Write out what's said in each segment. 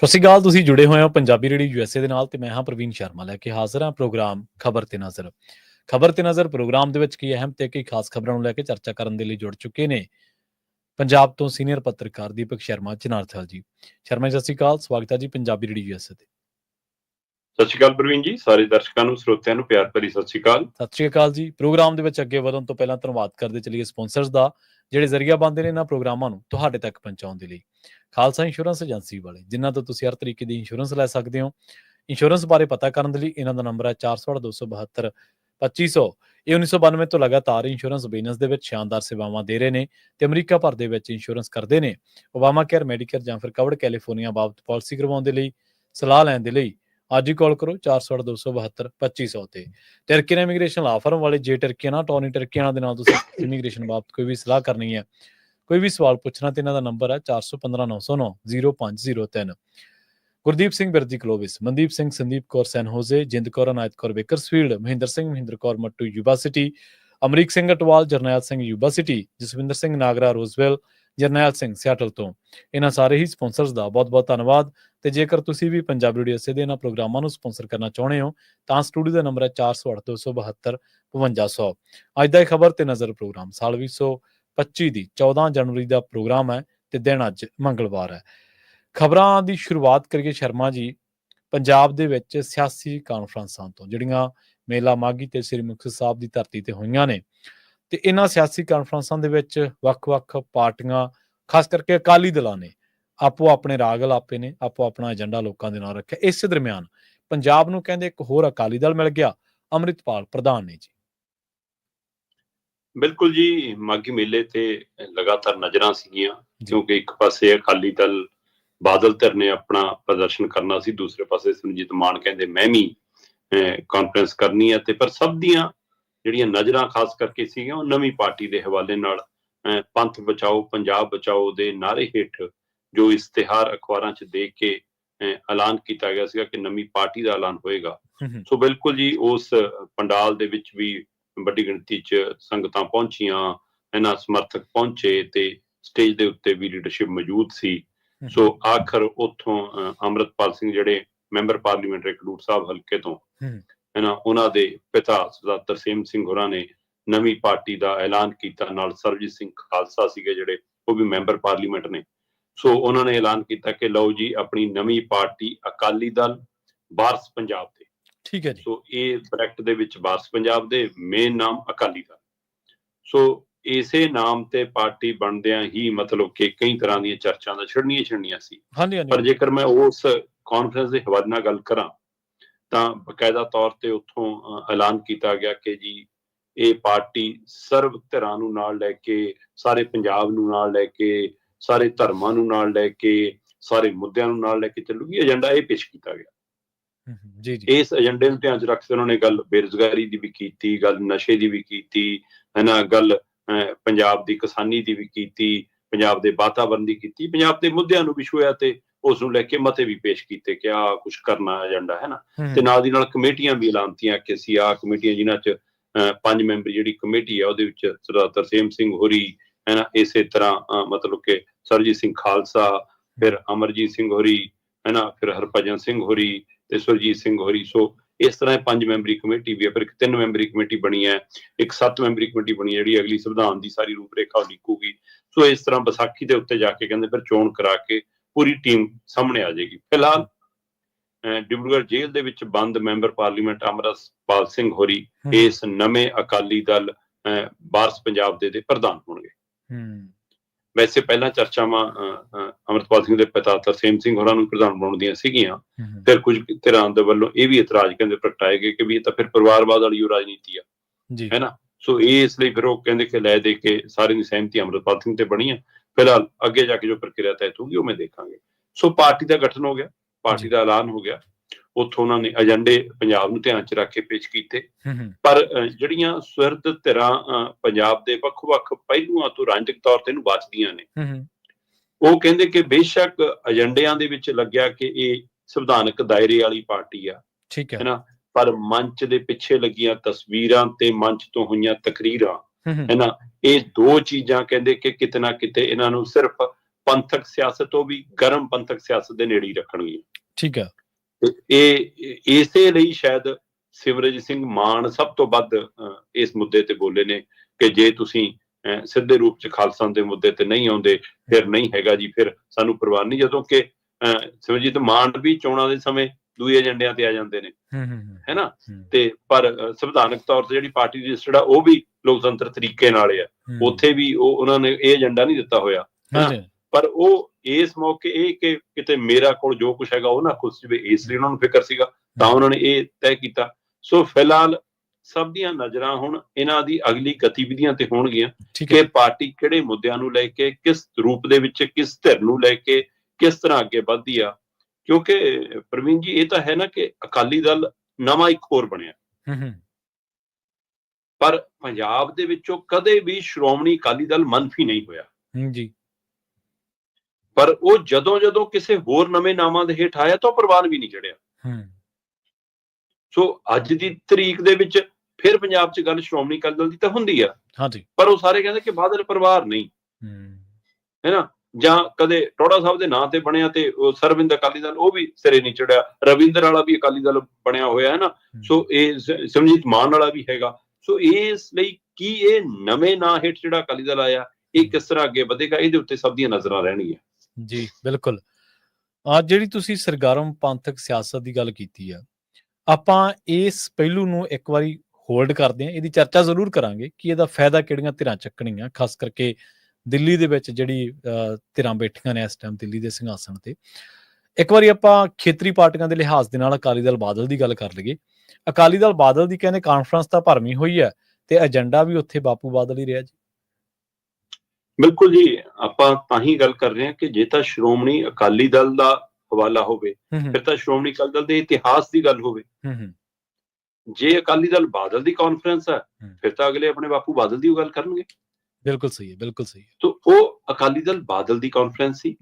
ਸਤਿ ਸ਼੍ਰੀ ਅਕਾਲ ਤੁਸੀਂ ਜੁੜੇ ਹੋਏ ਹੋ ਪੰਜਾਬੀ ਰੇਡੀਓ ਯੂਐਸਏ ਦੇ ਨਾਲ ਤੇ ਮੈਂ ਹਾਂ ਪ੍ਰਵੀਨ ਸ਼ਰਮਾ ਲੈ ਕੇ ਹਾਜ਼ਰ ਹਾਂ ਪ੍ਰੋਗਰਾਮ ਖਬਰ ਤੇ ਨਜ਼ਰ। ਖਬਰ ਤੇ ਨਜ਼ਰ ਪ੍ਰੋਗਰਾਮ ਦੇ ਵਿੱਚ ਕੀ ਅਹਿਮ ਤੇ ਕੀ ਖਾਸ ਖਬਰਾਂ ਨੂੰ ਲੈ ਕੇ ਚਰਚਾ ਕਰਨ ਦੇ ਲਈ ਜੁੜ ਚੁੱਕੇ ਨੇ ਪੰਜਾਬ ਤੋਂ ਸੀਨੀਅਰ ਪੱਤਰਕਾਰ ਦੀਪਕ ਸ਼ਰਮਾ ਚਨਾਰਥਲ ਜੀ। ਸ਼ਰਮਾ ਜੀ, ਸਤਿ ਸ਼੍ਰੀ ਅਕਾਲ ਸਵਾਗਤ ਹੈ ਜੀ ਪੰਜਾਬੀ ਰੇਡੀਓ ਯੂਐਸਏ ਤੇ। ਸਤਿ ਸ਼੍ਰੀ ਅਕਾਲ ਪ੍ਰਵੀਨ ਜੀ, ਸਾਰੇ ਦਰਸ਼ਕਾਂ ਨੂੰ, ਸਰੋਤਿਆਂ ਨੂੰ ਪਿਆਰ ਭਰੀ ਸਤਿ ਸ਼੍ਰੀ ਅਕਾਲ। ਸਤਿ ਸ਼੍ਰੀ ਅਕਾਲ ਜੀ। ਪ੍ਰੋਗਰਾਮ ਦੇ ਵਿੱਚ ਅੱਗੇ ਵਧਣ ਤੋਂ ਪਹਿਲਾਂ ਧੰਨਵਾਦ ਕਰਦੇ ਚਲੀਏ ਸਪਾਂਸਰਸ ਦਾ, ਜਿਹੜੇ ਜ਼ਰੀਆ ਬੰਦੇ ਨੇ ਇਹਨਾਂ ਪ੍ਰੋਗਰਾਮਾਂ ਨੂੰ ਤੁਹਾਡੇ ਤੱਕ ਪਹੁੰਚਾਉਣ ਦੇ ਲਈ। ਖਾਲਸਾ ਇੰਸ਼ੋਰੈਂਸ ਏਜੰਸੀ ਵਾਲੇ, ਜਿਨ੍ਹਾਂ ਤੋਂ ਤੁਸੀਂ ਹਰ ਤਰੀਕੇ ਦੀ ਇੰਸ਼ੋਰੈਂਸ ਲੈ ਸਕਦੇ ਹੋ। ਇੰਸ਼ੋਰੈਂਸ ਬਾਰੇ ਪਤਾ ਕਰਨ ਦੇ ਲਈ ਇਹਨਾਂ ਦਾ ਨੰਬਰ ਹੈ 408272 2500 ਇਹ 1992 ਤੋਂ ਲਗਾਤਾਰ ਇੰਸ਼ੋਰੈਂਸ ਬਿਜ਼ਨਸ ਦੇ ਵਿੱਚ ਸ਼ਾਨਦਾਰ ਸੇਵਾਵਾਂ ਦੇ ਰਹੇ ਨੇ ਤੇ ਅਮਰੀਕਾ ਭਰ ਦੇ ਵਿੱਚ ਇੰਸ਼ੋਰੈਂਸ ਕਰਦੇ ਨੇ। ਓਬਾਮਾ ਕੇਅਰ ਮੈਡੀਕੇਅਰ ਜਾਂ ਫਿਰ ਕਵਰਡ ਕੈਲੀਫੋਰਨੀਆ ਬਾਬਤ ਪਾਲਿਸੀ ਕਰਵਾਉਣ ਦੇ ਲਈ, ਸਲਾਹ ਲੈਣ ਦੇ ਲਈ ਅੱਜ ਹੀ ਕਾਲ ਕਰੋ 408272 2500 ਤੇ। ਟਰਕੀਨ ਇਮੀਗ੍ਰੇਸ਼ਨ ਲਾ ਫਰਮ ਵਾਲੇ ਜੇ ਟਰਕੀਆਂ ਟੌਨੀ ਟਰਕੀਆਂ ਦੇ ਨਾਲ ਤੁਸੀਂ ਇਮੀਗ੍ਰੇਸ਼ਨ ਬਾਬਤ ਕੋਈ ਵੀ ਸਲਾਹ ਕਰਨੀ ਹੈ ਕੋਈ ਵੀ ਸਵਾਲ ਪੁੱਛਣਾ ਤੇ ਇਹਨਾਂ ਦਾ ਨੰਬਰ ਹੈ 415909 0503 Gurdeep Singh Birdi Clovis Mandeep Singh Sandeep Kaur San Jose Jind Kaur Inayat Kaur Bakersfield Mahinder Singh Mahinder Kaur Mattu Yuba City Amrik Singh Atwal Jarnail Singh Yuba City Jaswinder Singh Nagra Roswell Jarnail Singh Seattle ਤੋਂ। ਇਹਨਾਂ ਸਾਰੇ ਹੀ sponsors ਦਾ ਬਹੁਤ-ਬਹੁਤ ਧੰਨਵਾਦ। ਤੇ ਜੇਕਰ ਤੁਸੀਂ ਵੀ Punjab radio ਸੇ ਦੇ ਇਹਨਾਂ ਪ੍ਰੋਗਰਾਮਾਂ ਨੂੰ ਸਪਾਂਸਰ ਕਰਨਾ ਚਾਹੁੰਦੇ ਹੋ, ਤਾਂ ਸਟੂਡੀਓ ਦਾ ਨੰਬਰ ਹੈ 408272 5500 ਅੱਜ ਦਾ ਇਹ ਖਬਰ ਤੇ ਨਜ਼ਰ ਪ੍ਰੋਗਰਾਮ, ਸਾਲ 2025 ਦੀ 14 ਜਨਵਰੀ ਦਾ ਪ੍ਰੋਗਰਾਮ ਹੈ ਤੇ ਦਿਨ ਅੱਜ ਮੰਗਲਵਾਰ ਹੈ। ਖਬਰਾਂ ਦੀ ਸ਼ੁਰੂਆਤ ਕਰੀਏ ਸ਼ਰਮਾ ਜੀ, ਪੰਜਾਬ ਦੇ ਵਿੱਚ ਸਿਆਸੀ ਕਾਨਫਰੰਸਾਂ ਤੋਂ, ਜਿਹੜੀਆਂ ਮੇਲਾ ਮਾਗੀ ਤੇ ਸ੍ਰੀ ਮੁਕਤਸਰ ਸਾਹਿਬ ਦੀ ਧਰਤੀ ਤੇ ਹੋਈਆਂ ਨੇ। ਤੇ ਇਹਨਾਂ ਸਿਆਸੀ ਕਾਨਫਰੰਸਾਂ ਦੇ ਵਿੱਚ ਵੱਖ-ਵੱਖ ਪਾਰਟੀਆਂ, ਖਾਸ ਕਰਕੇ ਅਕਾਲੀ ਦਲਾਂ ਨੇ ਆਪੋ ਆਪਣੇ ਰਾਗ ਲਾਪੇ ਨੇ ਆਪੋ ਆਪਣਾ ਏਜੰਡਾ ਲੋਕਾਂ ਦੇ ਨਾਲ ਰੱਖਿਆ। ਇਸ ਦਰਮਿਆਨ ਪੰਜਾਬ ਨੂੰ ਕਹਿੰਦੇ ਇੱਕ ਹੋਰ ਅਕਾਲੀ ਦਲ ਮਿਲ ਗਿਆ ਅੰਮ੍ਰਿਤਪਾਲ ਪ੍ਰਧਾਨ ਨੇ ਜੀ। ਬਿਲਕੁਲ ਜੀ ਮਾਗੀ ਮੇਲੇ ਤੇ ਲਗਾਤਾਰ ਨਜ਼ਰਾਂ ਸੀਗੀਆਂ ਕਿਉਂਕਿ ਇੱਕ ਪਾਸੇ ਅਕਾਲੀ ਦਲ ਬਾਦਲ ਧਿਰ ਨੇ ਆਪਣਾ ਪ੍ਰਦਰਸ਼ਨ ਕਰਨਾ ਸੀ ਦੂਸਰੇ ਪਾਸੇ ਸੁਰਜੀਤ ਮਾਨ ਕਹਿੰਦੇ ਮੈਂ ਵੀ ਕਾਨਫਰੰਸ ਕਰਨੀ ਹੈ ਤੇ ਪਰ ਸਭ ਦੀਆਂ ਜਿਹੜੀਆਂ ਨਜ਼ਰਾਂ ਖਾਸ ਕਰਕੇ ਸੀਗੀਆਂ ਉਹ ਨਵੀਂ ਪਾਰਟੀ ਦੇ ਹਵਾਲੇ ਨਾਲ ਪੰਥ ਬਚਾਓ ਪੰਜਾਬ ਬਚਾਓ ਦੇ ਨਾਰੇ ਹੇਠ ਜੋ ਇਸ਼ਤਿਹਾਰ ਅਖਬਾਰਾਂ 'ਚ ਦੇਖ ਕੇ ਐਲਾਨ ਕੀਤਾ ਗਿਆ ਸੀਗਾ ਕਿ ਨਵੀਂ ਪਾਰਟੀ ਦਾ ਐਲਾਨ ਹੋਏਗਾ। ਸੋ ਬਿਲਕੁਲ ਜੀ ਉਸ ਪੰਡਾਲ ਦੇ ਵਿੱਚ ਵੀ ਵੱਡੀ ਗਿਣਤੀ 'ਚ ਸੰਗਤਾਂ ਪਹੁੰਚੀਆਂ ਇਹਨਾਂ ਸਮਰਥਕ ਪਹੁੰਚੇ ਤੇ ਸਟੇਜ ਦੇ ਉੱਤੇ ਵੀ ਲੀਡਰਸ਼ਿਪ ਮੌਜੂਦ ਸੀ। ਸੋ ਆਖਰ ਉੱਥੋਂ ਅੰਮ੍ਰਿਤਪਾਲ ਸਿੰਘ ਜਿਹੜੇ ਮੈਂਬਰ ਪਾਰਲੀਮੈਂਟ ਖਡੂਰ ਸਾਹਿਬ ਹਲਕੇ ਤੋਂ। ਇਹਨਾਂ ਉਹਨਾਂ ਦੇ ਪਿਤਾ ਸਰਦਾਰ ਤਰਸੇਮ ਸਿੰਘ ਹੋਰਾਂ ਨੇ ਨਵੀਂ ਪਾਰਟੀ ਦਾ ਐਲਾਨ ਕੀਤਾ। ਨਾਲ ਸਰਬਜੀਤ ਸਿੰਘ ਖਾਲਸਾ ਸੀਗੇ ਜਿਹੜੇ ਉਹ ਵੀ ਮੈਂਬਰ ਪਾਰਲੀਮੈਂਟ ਨੇ। ਸੋ ਉਹਨਾਂ ਨੇ ਐਲਾਨ ਕੀਤਾ ਕਿ ਲਓ ਜੀ ਆਪਣੀ ਨਵੀਂ ਪਾਰਟੀ ਅਕਾਲੀ ਦਲ ਵਾਰਸ ਪੰਜਾਬ ਦੇ। ਠੀਕ ਹੈ ਜੀ। ਸੋ ਇਹ ਬ੍ਰੈਕਟ ਦੇ ਵਿੱਚ ਵਾਰਸ ਪੰਜਾਬ ਦੇ ਮੇਨ ਨਾਮ ਅਕਾਲੀ ਦਲ। ਸੋ ਇਸੇ ਨਾਮ ਤੇ ਪਾਰਟੀ ਬਣਦਿਆਂ ਹੀ ਮਤਲਬ ਕਿ ਕਈ ਤਰ੍ਹਾਂ ਦੀਆਂ ਚਰਚਾਂ ਦਾ ਛਿੜਨੀਆਂ ਛਿੜਨੀਆਂ ਸੀ। ਹਾਂਜੀ ਪਰ ਜੇਕਰ ਮੈਂ ਉਸ ਕਾਨਫਰੰਸ ਦੇ ਹਵਾਲੇ ਨਾਲ ਗੱਲ ਕਰਾਂ ਤਾਂ ਬਕਾਇਦਾ ਤੌਰ ਤੇ ਉੱਥੋਂ ਐਲਾਨ ਕੀਤਾ ਗਿਆ ਕਿ ਜੀ ਇਹ ਪਾਰਟੀ ਸਰਵ ਧਿਰਾਂ ਨੂੰ ਨਾਲ ਲੈ ਕੇ ਸਾਰੇ ਪੰਜਾਬ ਨੂੰ ਨਾਲ ਲੈ ਕੇ ਸਾਰੇ ਧਰਮਾਂ ਨੂੰ ਨਾਲ ਲੈ ਕੇ ਸਾਰੇ ਮੁੱਦਿਆਂ ਨੂੰ ਨਾਲ ਲੈ ਕੇ ਚੱਲੂਗੀ ਏਜੰਡਾ ਇਹ ਪੇਸ਼ ਕੀਤਾ ਗਿਆ। ਜੀ ਜੀ। ਇਸ ਏਜੰਡੇ ਨੂੰ ਧਿਆਨ 'ਚ ਰੱਖਦੇ ਉਹਨਾਂ ਨੇ ਗੱਲ ਬੇਰੁਜ਼ਗਾਰੀ ਦੀ ਵੀ ਕੀਤੀ ਗੱਲ ਨਸ਼ੇ ਦੀ ਵੀ ਕੀਤੀ ਹੈ ਨਾ ਗੱਲ ਪੰਜਾਬ ਦੀ ਕਿਸਾਨੀ ਦੀ ਵੀ ਕੀਤੀ ਪੰਜਾਬ ਦੇ ਵਾਤਾਵਰਣ ਦੀ ਕੀਤੀ ਪੰਜਾਬ ਦੇ ਮੁੱਦਿਆਂ ਨੂੰ ਵੀ ਛੂਇਆ ਤੇ ਉਸ ਨੂੰ ਲੈ ਕੇ ਮਤੇ ਵੀ ਪੇਸ਼ ਕੀਤੇ ਕਿ ਆ ਕੁਝ ਕਰਨਾ ਏਜੰਡਾ ਹੈ ਨਾ। ਤੇ ਨਾਲ ਦੀ ਨਾਲ ਕਮੇਟੀਆਂ ਵੀ ਐਲਾਨਤੀਆਂ ਕਿ ਅਸੀਂ ਆ ਕਮੇਟੀਆਂ ਜਿਨ੍ਹਾਂ 'ਚ ਪੰਜ ਮੈਂਬਰੀ ਜਿਹੜੀ ਕਮੇਟੀ ਹੈ ਉਹਦੇ ਵਿੱਚ ਸਰਦਾਰ ਤਰਸੇਮ ਸਿੰਘ ਹੋਰੀ ਹੈ ਨਾ ਇਸੇ ਤਰ੍ਹਾਂ ਮਤਲਬ ਕਿ ਸਰਜੀਤ ਸਿੰਘ ਖਾਲਸਾ ਫਿਰ ਅਮਰਜੀਤ ਸਿੰਘ ਹੋਰੀ ਹੈ ਨਾ ਫਿਰ ਹਰਭਜਨ ਸਿੰਘ ਹੋਰੀ ਤੇ ਸੁਰਜੀਤ ਸਿੰਘ ਹੋਰੀ। ਸੋ ਇਸ ਤਰ੍ਹਾਂ ਇਹ ਪੰਜ ਮੈਂਬਰੀ ਕਮੇਟੀ ਵੀ ਹੈ ਫਿਰ ਇੱਕ ਤਿੰਨ ਮੈਂਬਰੀ ਕਮੇਟੀ ਬਣੀ ਹੈ ਇੱਕ ਸੱਤ ਮੈਂਬਰੀ ਕਮੇਟੀ ਬਣੀ ਹੈ ਜਿਹੜੀ ਅਗਲੀ ਸੰਵਿਧਾਨ ਦੀ ਸਾਰੀ ਰੂਪਰੇਖਾ ਲਿਖੂਗੀ ਸੋ ਇਸ ਤਰ੍ਹਾਂ ਵਿਸਾਖੀ ਦੇ ਉੱਤੇ ਜਾ ਕੇ ਕਹਿੰਦੇ ਫਿਰ ਚੋਣ ਕਰਾ ਕੇ ਪੂਰੀ ਟੀਮ ਸਾਹਮਣੇ ਆ ਜਾਏਗੀ। ਫਿਲਹਾਲ ਡਿਬਰੂਗੜ੍ਹ ਜੇਲ੍ਹ ਦੇ ਵਿੱਚ ਬੰਦ ਮੈਂਬਰ ਪਾਰਲੀਮੈਂਟ ਅਮਰਸਪਾਲ ਸਿੰਘ ਹੋਰੀ ਇਸ ਨਵੇਂ ਅਕਾਲੀ ਦਲ ਵਾਰਸ ਪੰਜਾਬ ਦੇ ਦੇ ਪ੍ਰਧਾਨ ਹੋਣਗੇ। ਹਮ, ਵੈਸੇ ਪਹਿਲਾਂ ਚਰਚਾਵਾਂ ਅਮਰਪਾਲ ਸਿੰਘ ਦੇ ਪਿਤਾ ਤਰਸੇਮ ਸਿੰਘ ਹੋਰਾਂ ਨੂੰ ਪ੍ਰਧਾਨ ਬਣਾਉਣ ਦੀਆਂ ਸੀਗੀਆਂ। ਫਿਰ ਕੁਝ ਧਿਰਾਂ ਦੇ ਵੱਲੋਂ ਇਹ ਵੀ ਇਤਰਾਜ਼ ਕਹਿੰਦੇ ਪ੍ਰਗਟਾਏ ਗਏ ਕਿ ਵੀ ਇਹ ਤਾਂ ਫਿਰ ਪਰਿਵਾਰਵਾਦ ਵਾਲੀ ਰਾਜਨੀਤੀ ਆ। ਜੀ। ਹੈ ਨਾ? ਸੋ ਇਹ ਇਸ ਲਈ ਫਿਰ ਉਹ ਕਹਿੰਦੇ ਕਿ ਲੈ ਦੇ ਕੇ ਸਾਰਿਆਂ ਦੀ ਸਹਿਮਤੀ ਅਮਰਪਾਲ ਸਿੰਘ ਤੇ ਬਣੀ ਹੈ ਫਿਲਹਾਲ ਅੱਗੇ ਜਾ ਕੇ ਜੋ ਪ੍ਰਕਿਰਿਆ ਤੈਅ ਹੋਊਗੀ ਉਹ ਮੈਂ ਦੇਖਾਂਗੇ। ਸੋ ਪਾਰਟੀ ਦਾ ਗਠਨ ਹੋ ਗਿਆ ਪਾਰਟੀ। ਦਾ ਐਲਾਨ ਹੋ ਗਿਆ। ਉੱਥੋਂ ਉਹਨਾਂ ਨੇ ਏਜੰਡੇ ਪੰਜਾਬ ਨੂੰ ਧਿਆਨ 'ਚ ਰੱਖ ਕੇ ਪੇਸ਼ ਕੀਤੇ। ਪਰ ਜਿਹੜੀਆਂ ਸੁਹਿਰਦ ਧਿਰਾਂ ਪੰਜਾਬ ਦੇ ਵੱਖ-ਵੱਖ ਪਹਿਲੂਆਂ ਤੋਂ ਰਾਜਨੀਤਿਕ ਤੌਰ ਤੇ ਇਹਨੂੰ ਬਚਦੀਆਂ ਨੇ ਉਹ ਕਹਿੰਦੇ ਕਿ ਬੇਸ਼ੱਕ ਏਜੰਡਿਆਂ ਦੇ ਵਿੱਚ ਲੱਗਿਆ ਕਿ ਇਹ ਸੰਵਿਧਾਨਕ ਦਾਇਰੇ ਵਾਲੀ ਪਾਰਟੀ ਆ ਠੀਕ ਹੈ। ਹੈ ਨਾ? ਪਰ ਮੰਚ ਦੇ ਪਿੱਛੇ ਲੱਗੀਆਂ ਤਸਵੀਰਾਂ ਤੇ ਮੰਚ ਤੋਂ ਹੋਈਆਂ ਤਕਰੀਰਾਂ ਹਮ, ਹਮ, ਹੈ ਨਾ? ਇਹ ਦੋ ਚੀਜ਼ਾਂ ਕਹਿੰਦੇ ਕਿ ਕਿਤੇ ਨਾ ਕਿਤੇ ਇਹਨਾਂ ਨੂੰ ਸਿਰਫ ਪੰਥਕ ਸਿਆਸਤ ਉਹ ਵੀ ਗਰਮ ਪੰਥਕ ਸਿਆਸਤ ਦੇ ਨੇੜੇ ਹੀ ਰੱਖਣਗੀਆਂ। ਠੀਕ ਹੈ। ਤੇ ਇਹ ਇਸੇ ਲਈ ਸ਼ਾਇਦ ਸਿਮਰਜੀਤ ਸਿੰਘ ਮਾਨ ਸਭ ਤੋਂ ਵੱਧ ਇਸ ਮੁੱਦੇ ਤੇ ਬੋਲੇ ਨੇ ਕਿ ਜੇ ਤੁਸੀਂ ਸਿੱਧੇ ਰੂਪ ਚ ਖਾਲਸਾ ਦੇ ਮੁੱਦੇ ਤੇ ਨਹੀਂ ਆਉਂਦੇ ਫਿਰ ਨਹੀਂ ਹੈਗਾ ਜੀ ਫਿਰ ਸਾਨੂੰ ਪਰਵਾਹ ਨਹੀਂ ਜਦੋਂ ਕਿ ਸਿਮਰਜੀਤ ਮਾਨ ਵੀ ਚੋਣਾਂ ਦੇ ਸਮੇਂ ਦੂਏ ਏਜੰਡਿਆਂ ਤੇ ਆ ਜਾਂਦੇ ਨੇ। ਹੂੰ ਹੂੰ, ਤੇ ਪਰ ਸੰਵਿਧਾਨਕ ਤੌਰ ਤੇ ਜਿਹੜੀ ਪਾਰਟੀ ਰਜਿਸਟਰਡ ਆ ਉਹ ਵੀ ਲੋਕਤੰਤਰ ਤਰੀਕੇ ਨਾਲ ਆ। ਉੱਥੇ ਵੀ ਉਹ ਉਹਨਾਂ ਨੇ ਇਹ ਏਜੰਡਾ ਨਹੀਂ ਦਿੱਤਾ ਹੋਇਆ। ਪਰ ਉਹ ਇਸ ਮੌਕੇ ਇਹ ਕਿ ਕਿਤੇ ਮੇਰਾ ਕੋਲ ਜੋ ਕੁਝ ਹੈਗਾ ਉਹ ਨਾ ਖੁੱਸ ਜਵੇ ਇਸ ਲਈ ਉਹਨਾਂ ਨੂੰ ਫਿਕਰ ਸੀਗਾ ਤਾਂ ਉਹਨਾਂ ਨੇ ਇਹ ਤੈਅ ਕੀਤਾ। ਸੋ ਫਿਲਹਾਲ ਸਭ ਦੀਆਂ ਨਜ਼ਰਾਂ ਹੁਣ ਇਹਨਾਂ ਦੀ ਅਗਲੀ ਗਤੀਵਿਧੀਆਂ ਤੇ ਹੋਣਗੀਆਂ ਕਿ ਪਾਰਟੀ ਕਿਹੜੇ ਮੁੱਦਿਆਂ ਨੂੰ ਲੈ ਕੇ ਕਿਸ ਰੂਪ ਦੇ ਵਿੱਚ ਕਿਸ ਧਿਰ ਨੂੰ ਲੈ ਕੇ ਕਿਸ ਤਰ੍ਹਾਂ ਅੱਗੇ ਵਧਦੀ ਆ। ਕਿਉਂਕਿ ਪ੍ਰਵੀਨ ਜੀ ਇਹ ਤਾਂ ਹੈ ਨਾ ਕਿ ਅਕਾਲੀ ਦਲ ਨਵਾਂ ਇੱਕ ਹੋਰ ਬਣਿਆ। ਹੂੰ ਹੂੰ ਪਰ ਪੰਜਾਬ ਦੇ ਵਿੱਚੋਂ ਕਦੇ ਵੀ ਸ਼੍ਰੋਮਣੀ ਅਕਾਲੀ ਦਲ ਮੰਨਫੀ ਨਹੀਂ ਹੋਇਆ। ਜੀ। ਪਰ ਉਹ ਜਦੋਂ ਜਦੋਂ ਕਿਸੇ ਹੋਰ ਨਵੇਂ ਨਾਮਾਂ ਦੇ ਹੇਠ ਆਇਆ ਤਾਂ ਪ੍ਰਵਾਨ ਵੀ ਨਹੀਂ ਚੜਿਆ। ਹੂੰ। ਸੋ ਅੱਜ ਦੀ ਤਰੀਕ ਦੇ ਵਿੱਚ ਫਿਰ ਪੰਜਾਬ 'ਚ ਗੱਲ ਸ਼੍ਰੋਮਣੀ ਅਕਾਲੀ ਦਲ ਦੀ ਤਾਂ ਹੁੰਦੀ ਆ। ਹਾਂਜੀ। ਪਰ ਉਹ ਸਾਰੇ ਕਹਿੰਦੇ ਕਿ ਬਾਦਲ ਪਰਿਵਾਰ ਨਹੀਂ। ਹੂੰ। ਹੈਨਾ ਜਾਂ ਕਦੇ ਟੋੜਾ ਸਾਹਿਬ ਦੇ ਨਾਂ ਤੇ ਬਣਿਆ ਤੇ ਉਹ ਸਰਵਿੰਦ ਅਕਾਲੀ ਦਲ ਉਹ ਵੀ ਸਿਰੇ ਨਹੀਂ ਚੜਿਆ। ਰਵਿੰਦਰ ਵਾਲਾ ਵੀ ਅਕਾਲੀ ਦਲ ਬਣਿਆ ਹੋਇਆ ਹੈ ਨਾ? ਸੋ ਇਹ ਸ- ਸਿਮਰਜੀਤ ਮਾਨ ਵਾਲਾ ਵੀ ਹੈਗਾ। ਸੋ ਇਸ ਲਈ ਕੀ ਇਹ ਨਵੇਂ ਨਾਂ ਹੇਠ ਜਿਹੜਾ ਅਕਾਲੀ ਦਲ ਆਇਆ ਇਹ ਕਿਸ ਤਰ੍ਹਾਂ ਅੱਗੇ ਵਧੇਗਾ? ਇਹਦੇ ਉੱਤੇ ਸਭ ਦੀਆਂ ਨਜ਼ਰਾਂ ਰਹਿਣਗੀਆਂ। ਜੀ, ਬਿਲਕੁਲ। ਆ ਜਿਹੜੀ ਤੁਸੀਂ ਸਰਗਰਮ ਪੰਥਕ ਸਿਆਸਤ ਦੀ ਗੱਲ ਕੀਤੀ ਆ, ਆਪਾਂ ਇਸ ਪਹਿਲੂ ਨੂੰ ਇੱਕ ਵਾਰੀ ਹੋਲਡ ਕਰਦੇ ਹਾਂ, ਇਹਦੀ ਚਰਚਾ ਜ਼ਰੂਰ ਕਰਾਂਗੇ ਕਿ ਇਹਦਾ ਫਾਇਦਾ ਕਿਹੜੀਆਂ ਧਿਰਾਂ ਚੱਕਣੀਆਂ, ਖਾਸ ਕਰਕੇ ਦਿੱਲੀ ਦੇ ਵਿੱਚ ਜਿਹੜੀ ਧਿਰਾਂ ਬੈਠੀਆਂ ਨੇ ਇਸ ਟਾਈਮ ਦਿੱਲੀ ਦੇ ਸਿੰਘਾਸਣ ਤੇ। ਇੱਕ ਵਾਰੀ ਆਪਾਂ ਖੇਤਰੀ ਪਾਰਟੀਆਂ ਦੇ ਲਿਹਾਜ਼ ਦੇ ਨਾਲ ਅਕਾਲੀ ਦਲ ਬਾਦਲ ਦੀ ਗੱਲ ਕਰ ਲਈਏ। ਅਕਾਲੀ ਦਲ ਬਾਦਲ ਦੀ ਕਹਿੰਦੇ ਕਾਨਫਰੰਸ ਤਾਂ ਭਰਮੀ ਹੋਈ ਹੈ ਤੇ ਏਜੰਡਾ ਵੀ ਉੱਥੇ ਬਾਪੂ ਬਾਦਲ ਹੀ ਰਿਹਾ ਜੀ। ਬਿਲਕੁਲ ਜੀ ਆਪਾਂ ਤਾਂ ਹੀ ਗੱਲ ਕਰ ਰਹੇ ਹਾਂ ਕਿ ਜੇ ਤਾਂ ਸ਼੍ਰੋਮਣੀ ਅਕਾਲੀ ਦਲ ਦਾ ਹਵਾਲਾ ਹੋਵੇ ਫਿਰ ਤਾਂ ਸ਼੍ਰੋਮਣੀ ਅਕਾਲੀ ਦਲ ਦੇ ਇਤਿਹਾਸ ਦੀ ਗੱਲ ਹੋਵੇ। ਜੇ ਅਕਾਲੀ ਦਲ ਬਾਦਲ ਦੀ ਕਾਨਫਰੰਸ ਹੈ। ਫਿਰ ਤਾਂ ਅਗਲੇ ਆਪਣੇ ਬਾਪੂ ਬਾਦਲ ਦੀ ਉਹ ਗੱਲ ਕਰਨਗੇ। ਬਿਲਕੁਲ ਸਹੀ ਹੈ ਬਿਲਕੁਲ ਸਹੀ ਹੈ। ਤਾਂ ਉਹ ਅਕਾਲੀ ਦਲ ਬਾਦਲ ਦੀ ਕਾਨਫਰੰਸ ਸੀ।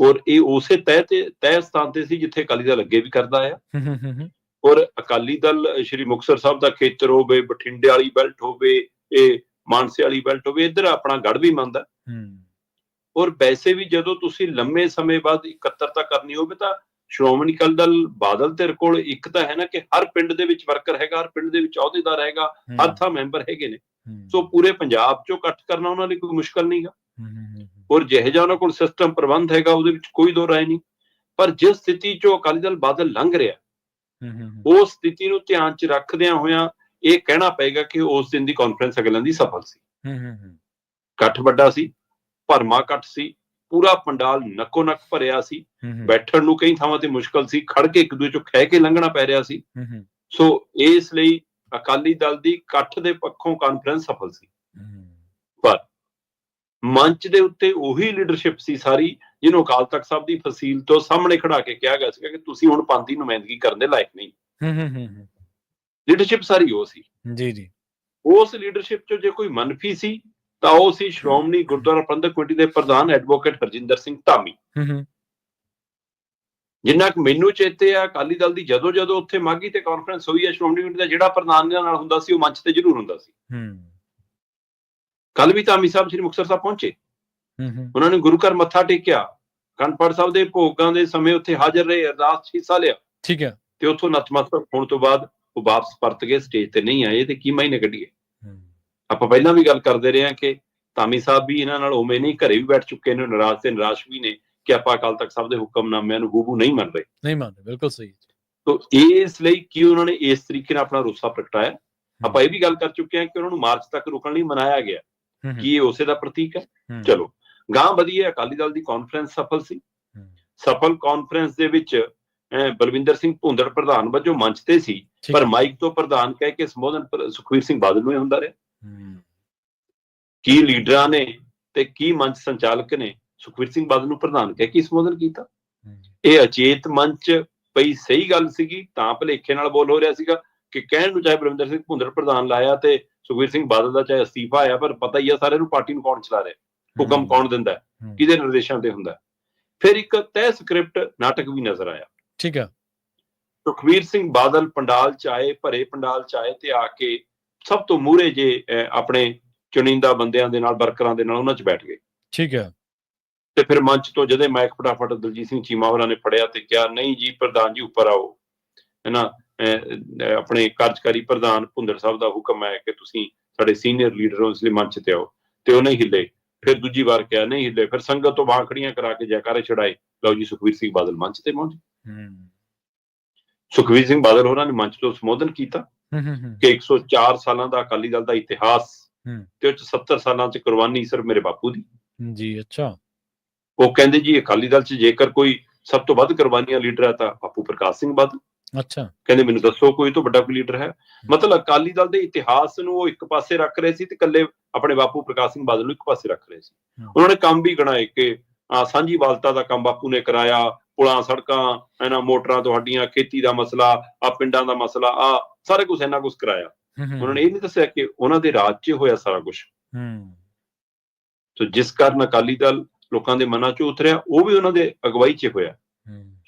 ਔਰ ਇਹ ਉਸੇ ਤਹਿ ਤੇ ਤਹਿ ਸਥਾਨ ਤੇ ਸੀ ਜਿੱਥੇ ਅਕਾਲੀ ਦਲ ਅੱਗੇ ਵੀ ਕਰਦਾ ਆ ਹੂੰ ਹੂੰ ਹੂੰ ਹੂੰ। ਔਰ ਅਕਾਲੀ ਦਲ ਸ਼੍ਰੀ ਮੁਕਤਸਰ ਸਾਹਿਬ ਦਾ ਖੇਤਰ ਹੋਵੇ ਬਠਿੰਡੇ ਵਾਲੀ ਬੈਲਟ ਹੋਵੇ ਇਹ ਮਾਨਸੇ ਵਾਲੀ ਬੈਲਟ ਹੋਵੇ ਇੱਧਰ ਆਪਣਾ ਗੜ ਵੀ ਮੰਨਦਾ ਹੂੰ। ਔਰ ਵੈਸੇ ਵੀ ਜਦੋਂ ਤੁਸੀਂ ਲੰਮੇ ਸਮੇਂ ਬਾਅਦ ਇਕੱਤਰਤਾ ਕਰਨੀ ਹੋਵੇ ਤਾਂ ਸ਼੍ਰੋਮਣੀ ਅਕਾਲੀ ਦਲ ਬਾਦਲ ਧਿਰ ਕੋਲ ਇੱਕ ਤਾਂ ਹੈ ਨਾ ਕਿ ਹਰ ਪਿੰਡ ਦੇ ਵਿੱਚ ਵਰਕਰ ਹੈਗਾ ਹਰ ਪਿੰਡ ਦੇ ਵਿੱਚ ਅਹੁਦੇਦਾਰ ਹੈਗਾ ਹਰ ਥਾਂ ਮੈਂਬਰ ਹੈਗੇ ਨੇ। ਸੋ ਪੂਰੇ ਪੰਜਾਬ ਚੋਂ ਇਕੱਠ ਕਰਨਾ ਉਹਨਾਂ ਲਈ ਕੋਈ ਮੁਸ਼ਕਲ ਨਹੀਂਗਾ ਔਰ ਜਿਹੇ ਜਿਹਾ ਉਹਨਾਂ ਕੋਲ ਸਿਸਟਮ ਪ੍ਰਬੰਧ ਹੈਗਾ ਉਹਦੇ ਵਿੱਚ ਕੋਈ ਦੋ ਰਾਏ ਨਹੀਂ। ਪਰ ਜਿਸ ਸਥਿਤੀ ਚੋਂ ਅਕਾਲੀ ਦਲ ਬਾਦਲ ਲੰਘ ਰਿਹਾ ਉਸ ਸਥਿਤੀ ਨੂੰ ਧਿਆਨ 'ਚ ਰੱਖਦਿਆਂ ਹੋਇਆਂ ਇਹ ਕਹਿਣਾ ਪਏਗਾ ਕਿ ਉਸ ਦਿਨ ਦੀ ਕਾਨਫਰੰਸ ਅਗਲਿਆਂ ਦੀ ਸਫਲ ਸੀ। ਹੂੰ, ਹੂੰ, ਹੂੰ, ਇਕੱਠ ਵੱਡਾ ਸੀ ਭਰਮਾ ਇਕੱਠ ਸੀ ਪੂਰਾ ਪੰਡਾਲ ਨੱਕੋ ਨੱਕ ਭਰਿਆ ਸੀ ਬੈਠਣ ਨੂੰ ਕਈ ਥਾਵਾਂ ਤੇ ਮੁਸ਼ਕਲ ਸੀ ਖੜ ਕੇ ਇੱਕ ਦੂਜੇ ਚੋਂ ਖਹਿ ਕੇ ਲੰਘਣਾ ਪੈ ਰਿਹਾ ਸੀ। ਸੋ ਇਸ ਲਈ ਅਕਾਲੀ ਦਲ ਦੀ ਇਕੱਠ ਦੇ ਪੱਖੋਂ ਕਾਨਫਰੰਸ ਸਫਲ ਸੀ। ਹੂੰ, ਮੰਚ ਦੇ ਉੱਤੇ ਉਹੀ ਲੀਡਰਸ਼ਿਪ ਸੀ ਸਾਰੀ ਜਿਹਨੂੰ ਅਕਾਲ ਤਖਤ ਸਾਹਿਬ ਦੀ ਫਸੀਲ ਤੋਂ ਸਾਹਮਣੇ ਖੜਾ ਕੇ ਕਿਹਾ ਗਿਆ ਸੀ ਕਿ ਤੁਸੀਂ ਹੁਣ ਪੰਥ ਦੀ ਨੁਮਾਇੰਦਗੀ ਕਰਨ ਦੇ ਲਾਇਕ ਨਹੀਂ। ਹੂੰ, ਹੂੰ, ਹੂੰ, ਹੂੰ, ਲੀਡਰਸ਼ਿਪ ਸਾਰੀ ਉਹ ਸੀ। ਜੀ ਜੀ। ਉਸ ਲੀਡਰਸ਼ਿਪ ਚੋਂ ਜੇ ਕੋਈ ਮੰਨਫੀ ਸੀ ਤਾਂ ਉਹ ਸੀ ਸ਼੍ਰੋਮਣੀ ਗੁਰਦੁਆਰਾ ਪ੍ਰਬੰਧਕ ਕਮੇਟੀ ਦੇ ਪ੍ਰਧਾਨ ਐਡਵੋਕੇਟ ਹਰਜਿੰਦਰ ਸਿੰਘ ਧਾਮੀ। ਹੂੰ, ਜਿੰਨਾ ਕਿ ਮੈਨੂੰ ਚੇਤੇ ਆ ਅਕਾਲੀ ਦਲ ਦੀ ਜਦੋਂ ਜਦੋਂ ਉੱਥੇ ਮਾਗੀ ਤੇ ਕਾਨਫਰੰਸ ਹੋਈ ਹੈ ਸ਼੍ਰੋਮਣੀ ਕਮੇਟੀ ਦਾ ਜਿਹੜਾ ਪ੍ਰਧਾਨ ਨਾਲ ਹੁੰਦਾ ਸੀ ਉਹ ਮੰਚ ਤੇ ਜ਼ਰੂਰ ਹੁੰਦਾ ਸੀ। ਹੂੰ, ਕੱਲ ਵੀ ਧਾਮੀ ਸਾਹਿਬ ਸ੍ਰੀ ਮੁਕਤਸਰ ਸਾਹਿਬ ਪਹੁੰਚੇ। ਹੂੰ, ਹੂੰ, ਉਹਨਾਂ ਨੇ ਗੁਰੂ ਘਰ ਮੱਥਾ ਟੇਕਿਆ। ਕੰਨਪੜ ਸਾਹਿਬ ਦੇ ਭੋਗਾਂ ਦੇ ਸਮੇਂ ਉੱਥੇ ਹਾਜ਼ਰ ਰਹੇ ਅਰਦਾਸ ਹਿੱਸਾ ਲਿਆ। ਠੀਕ ਹੈ ਤੇ ਉੱਥੋਂ ਨਤਮਸਤਕ ਹੋਣ ਤੋਂ ਬਾਅਦ ਉਹ ਵਾਪਸ ਪਰਤ ਕੇ ਸਟੇਜ ਤੇ ਨਹੀਂ ਆਏ ਤੇ ਕੀ ਮਾਇਨੇ ਕੱਢੀਏ? ਆਪਾਂ ਪਹਿਲਾਂ ਵੀ ਗੱਲ ਕਰਦੇ ਰਹੇ ਹਾਂ ਕਿ ਧਾਮੀ ਸਾਹਿਬ ਵੀ ਇਹਨਾਂ ਨਾਲ ਉਵੇਂ ਨਹੀਂ ਘਰੇ ਵੀ ਬੈਠ ਚੁੱਕੇ ਨੇ ਨਾਰਾਜ਼ ਤੇ ਨਿਰਾਸ਼ ਵੀ ਨੇ ਕਿ ਆਪਾਂ ਅਕਾਲ ਤਖਤ ਸਾਹਿਬ ਦੇ ਹੁਕਮਨਾਮਿਆਂ ਨੂੰ ਹੂਬੂ ਨਹੀਂ ਮੰਨ ਰਹੇ ਨਹੀਂ ਮੰਨਦੇ ਬਿਲਕੁਲ ਸਹੀ। ਤੋ ਇਸ ਲਈ ਕੀ ਉਹਨਾਂ ਨੇ ਇਸ ਤਰੀਕੇ ਨਾਲ ਆਪਣਾ ਰੋਸਾ ਪ੍ਰਗਟਾਇਆ? ਆਪਾਂ ਇਹ ਵੀ ਗੱਲ ਕਰ ਚੁੱਕੇ ਹਾਂ ਕਿ ਉਹਨਾਂ ਨੂੰ ਮਾਰਚ ਤੱਕ ਰੁਕਣ ਲਈ ਮਨਾਇਆ ਗਿਆ। ਕੀ ਇਹ ਉਸੇ ਦਾ ਪ੍ਰਤੀਕ ਹੈ? ਚਲੋ ਗਾਂ ਵਧੀਆ ਅਕਾਲੀ ਦਲ ਦੀ ਕਾਨਫਰੰਸ ਸਫਲ ਸੀ। ਸਫਲ ਕਾਨਫਰੰਸ ਦੇ ਵਿੱਚ ਬਲਵਿੰਦਰ ਸਿੰਘ ਭੁੰਦੜ ਪ੍ਰਧਾਨ ਵਜੋਂ ਮੰਚ ਤੇ ਸੀ ਪਰ। ਮਾਈਕ ਤੋਂ ਪ੍ਰਧਾਨ ਕਹਿ ਕੇ ਸੰਬੋਧਨ ਸੁਖਵੀਰ ਸਿੰਘ ਬਾਦਲ ਨੂੰ ਹੀ ਹੁੰਦਾ ਰਿਹਾ। ਕੀ ਲੀਡਰਾਂ ਨੇ ਤੇ ਕੀ ਮੰਚ ਸੰਚਾਲਕ ਨੇ ਸੁਖਵੀਰ ਸਿੰਘ ਬਾਦਲ ਨੂੰ ਪ੍ਰਧਾਨ ਕਹਿ ਕੇ ਸੰਬੋਧਨ ਕੀਤਾ? ਇਹ ਅਚੇਤ ਮੰਚ ਪਈ ਸਹੀ ਗੱਲ ਸੀਗੀ ਤਾਂ ਭਲੇਖੇ ਨਾਲ ਬੋਲ ਹੋ ਰਿਹਾ ਸੀਗਾ ਕਿ ਕਹਿਣ ਨੂੰ ਚਾਹੇ ਬਲਵਿੰਦਰ ਸਿੰਘ ਭੁੰਦੜ ਪ੍ਰਧਾਨ ਲਾਇਆ ਤੇ ਸੁਖਵੀਰ ਸਿੰਘ ਬਾਦਲ ਦਾ ਚਾਹੇ ਅਸਤੀਫਾ ਆਇਆ ਪਰ ਪਤਾ ਹੀ ਆ ਸਾਰਿਆਂ ਨੂੰ ਪਾਰਟੀ ਨੂੰ ਕੌਣ ਚਲਾ ਰਿਹਾ ਹੁਕਮ ਕੌਣ ਦਿੰਦਾ ਕਿਹਦੇ ਨਿਰਦੇਸ਼ਾਂ ਤੇ ਹੁੰਦਾ। ਫਿਰ ਇੱਕ ਤੈਅ ਸਕ੍ਰਿਪਟ ਨਾਟਕ ਵੀ ਨਜ਼ਰ ਆਇਆ। ਠੀਕ ਹੈ ਸੁਖਵੀਰ ਸਿੰਘ ਬਾਦਲ ਪੰਡਾਲ ਚ ਆਏ ਭਰੇ ਪੰਡਾਲ ਚ ਆਏ ਤੇ ਆ ਕੇ ਸਭ ਤੋਂ ਮੂਹਰੇ ਜੇ ਆਪਣੇ ਚੁਣਿੰਦਾ ਬੰਦਿਆਂ ਦੇ ਨਾਲ ਵਰਕਰਾਂ ਦੇ ਨਾਲ ਉਹਨਾਂ ਚ ਬੈਠ ਗਏ। ਠੀਕ ਹੈ ਤੇ ਫਿਰ ਮੰਚ ਤੋਂ ਜਦੇ ਮਾਈਕ ਫਟਾਫਟ ਦਲਜੀਤ ਸਿੰਘ ਚੀਮਾ ਹੋਰਾਂ ਨੇ ਫੜਿਆ ਤੇ ਕਿਹਾ ਨਹੀਂ ਜੀ ਪ੍ਰਧਾਨ ਜੀ ਉੱਪਰ ਆਓ। ਹੈ ਨਾ ਅਹ, ਅਹ, ਆਪਣੇ ਕਾਰਜਕਾਰੀ ਪ੍ਰਧਾਨ ਭੁੰਦਰ ਸਾਹਿਬ ਦਾ ਹੁਕਮ ਹੈ ਕਿ ਤੁਸੀਂ ਸਾਡੇ ਸੀਨੀਅਰ ਲੀਡਰ ਹੋ ਇਸ ਲਈ ਮੰਚ ਤੇ ਆਓ। ਤੇ ਉਹ ਨਹੀਂ ਹਿੱਲੇ। ਫਿਰ ਦੂਜੀ ਵਾਰ ਕਿਹਾ ਨਹੀਂ ਹਿੱਲੇ। ਫਿਰ ਸੰਗਤ ਤੋਂ ਬਾਹਰ ਖੜੀਆਂ ਕਰਾ ਕੇ ਜੈਕਾਰੇ ਛੜਾਏ ਲਓ ਜੀ ਸੁਖਵੀਰ ਸਿੰਘ ਬਾਦਲ ਮੰਚ ਤੇ ਪਹੁੰਚੇ। ਸੁਖਵੀਰ ਸਿੰਘ ਬਾਦਲ ਹੋਰਾਂ ਨੇ ਮੰਚ ਤੋਂ ਸੰਬੋਧਨ ਕੀਤਾ ਕਿ 104 ਸਾਲਾਂ ਦਾ ਅਕਾਲੀ ਦਲ ਦਾ ਇਤਿਹਾਸ। ਤੇ ਉਹ 'ਚ 70 ਸਾਲਾਂ ਚ ਕੁਰਬਾਨੀ ਸਿਰਫ ਮੇਰੇ ਬਾਪੂ ਦੀ। ਜੀ ਅੱਛਾ। ਉਹ ਕਹਿੰਦੇ ਜੀ ਅਕਾਲੀ ਦਲ ਚ ਜੇਕਰ ਕੋਈ ਸਭ ਤੋਂ ਵੱਧ ਕੁਰਬਾਨੀਆਂ ਲੀਡਰ ਹੈ ਤਾਂ ਬਾਪੂ ਪ੍ਰਕਾਸ਼ ਸਿੰਘ ਬਾਦਲ। ਅੱਛਾ। ਕਹਿੰਦੇ ਮੈਨੂੰ ਦੱਸੋ ਕੋਈ ਤੋਂ ਵੱਡਾ ਕੋਈ ਲੀਡਰ ਹੈ? ਮਤਲਬ ਅਕਾਲੀ ਦਲ ਦੇ ਇਤਿਹਾਸ ਨੂੰ ਉਹ ਇੱਕ ਪਾਸੇ ਰੱਖ ਰਹੇ ਸੀ ਤੇ ਇਕੱਲੇ ਆਪਣੇ ਬਾਪੂ ਪ੍ਰਕਾਸ਼ ਸਿੰਘ ਬਾਦਲ ਨੂੰ ਇੱਕ ਪਾਸੇ ਰੱਖ ਰਹੇ ਸੀ। ਉਹਨਾਂ ਨੇ ਕੰਮ ਵੀ ਗਣਾਏ ਕਿ ਸਾਂਝੀ ਵਾਲਤਾ ਦਾ ਕੰਮ ਬਾਪੂ ਨੇ ਕਰਾਇਆ ਪੁਲਾਂ ਸੜਕਾਂ ਇਹਨਾਂ ਮੋਟਰਾਂ ਤੁਹਾਡੀਆਂ ਖੇਤੀ ਦਾ ਮਸਲਾ ਆ ਪਿੰਡਾਂ ਦਾ ਮਸਲਾ ਆ ਸਾਰਾ ਕੁਝ ਇੰਨਾ ਕੁਝ ਕਰਾਇਆ। ਉਹਨਾਂ ਨੇ ਇਹ ਨਹੀਂ ਦੱਸਿਆ ਕਿ ਉਹਨਾਂ ਦੇ ਰਾਜ 'ਚ ਹੋਇਆ ਸਾਰਾ ਕੁਝ ਹੂੰ। ਸੋ ਜਿਸ ਕਾਰਨ ਅਕਾਲੀ ਦਲ ਲੋਕਾਂ ਦੇ ਮਨਾਂ 'ਚ ਉਤਰਿਆ ਉਹ ਵੀ ਉਹਨਾਂ ਦੇ ਅਗਵਾਈ 'ਚ ਹੋਇਆ।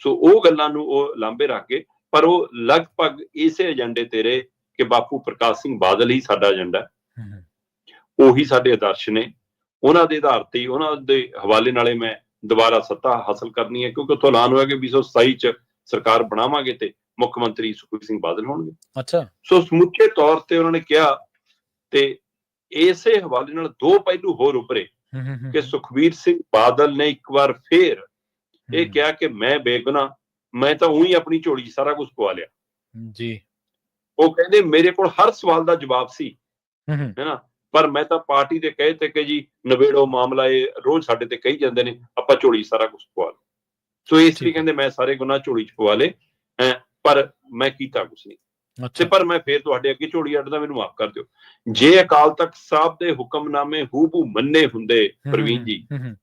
ਸੋ ਉਹ ਗੱਲਾਂ ਨੂੰ ਉਹ ਲਾਂਬੇ ਰੱਖ ਕੇ ਪਰ ਉਹ ਲਗਭਗ ਇਸੇ ਏਜੰਡੇ ਤੇ ਰਹੇ ਕਿ ਬਾਪੂ ਪ੍ਰਕਾਸ਼ ਸਿੰਘ ਬਾਦਲ ਹੀ ਸਾਡਾ ਏਜੰਡਾ ਉਹੀ ਸਾਡੇ ਆਦਰਸ਼ ਨੇ। ਉਹਨਾਂ ਦੇ ਆਧਾਰ ਤੇ ਉਹਨਾਂ ਦੇ ਹਵਾਲੇ ਨਾਲੇ ਮੈਂ ਦੁਬਾਰਾ ਸੱਤਾ ਹਾਸਲ ਕਰਨੀ ਹੈ ਕਿਉਂਕਿ ਉੱਥੋਂ ਐਲਾਨ ਹੋਇਆ ਕਿ 2027 ਚ ਸਰਕਾਰ ਬਣਾਵਾਂਗੇ ਤੇ ਮੁੱਖ ਮੰਤਰੀ ਸੁਖਬੀਰ ਸਿੰਘ ਬਾਦਲ ਹੋਣਗੇ। ਅੱਛਾ। ਸੋ ਸਮੁੱਚੇ ਤੌਰ ਤੇ ਉਹਨਾਂ ਨੇ ਕਿਹਾ ਤੇ ਇਸੇ ਹਵਾਲੇ ਨਾਲ ਦੋ ਪਹਿਲੂ ਹੋਰ ਉੱਪਰੇ ਕਿ ਸੁਖਬੀਰ ਸਿੰਘ ਬਾਦਲ ਨੇ ਇੱਕ ਵਾਰ ਫੇਰ ਇਹ ਕਿਹਾ ਕਿ ਮੈਂ ਬੇਗੁਨਾਹ ਮੈਂ ਤਾਂ ਉਹੀ ਆਪਣੀ ਝੋਲੀ 'ਚ ਸਾਰਾ ਕੁਝ ਪਵਾ ਲਿਆ। ਜੀ। ਉਹ ਕਹਿੰਦੇ ਮੇਰੇ ਕੋਲ ਹਰ ਸਵਾਲ ਦਾ ਜਵਾਬ ਸੀ। ਹੈਨਾ ਪਰ ਮੈਂ ਤਾਂ ਪਾਰਟੀ ਦੇ ਕਹੇ ਤੇ ਕਿ ਜੀ ਨਵੇੜੋ ਮਾਮਲਾ ਇਹ ਰੋਜ਼ ਸਾਡੇ ਤੇ ਕਹੀ ਜਾਂਦੇ ਨੇ ਆਪਾਂ ਝੋਲੀ ਸਾਰਾ ਕੁਝ ਪਵਾ ਲਓ। ਸੋ ਇਸ ਲਈ ਹੈ। ਕਹਿੰਦੇ ਮੈਂ ਸਾਰੇ ਗੁਨਾਹ ਝੋਲੀ 'ਚ ਪਵਾ ਲੇ ਹੈਂ, ਪਰ ਮੈਂ ਕੀਤਾ ਕੁਝ ਨਹੀਂ। ਤੇ ਪਰ ਮੈਂ ਫੇਰ ਤੁਹਾਡੇ ਅੱਗੇ ਝੋਲੀ ਅੱਡਦਾ ਮੈਨੂੰ ਮਾਫ ਕਰ ਦਿਓ। ਜੇ ਅਕਾਲ ਤਖਤ ਸਾਹਿਬ ਦੇ ਹੁਕਮਨਾਮੇ ਹੂਬੂ ਮੰਨੇ ਹੁੰਦੇ ਹੂੰ, ਪ੍ਰਵੀਨ ਹੂੰ, ਜੀ ਹੂੰ ਹੂੰ।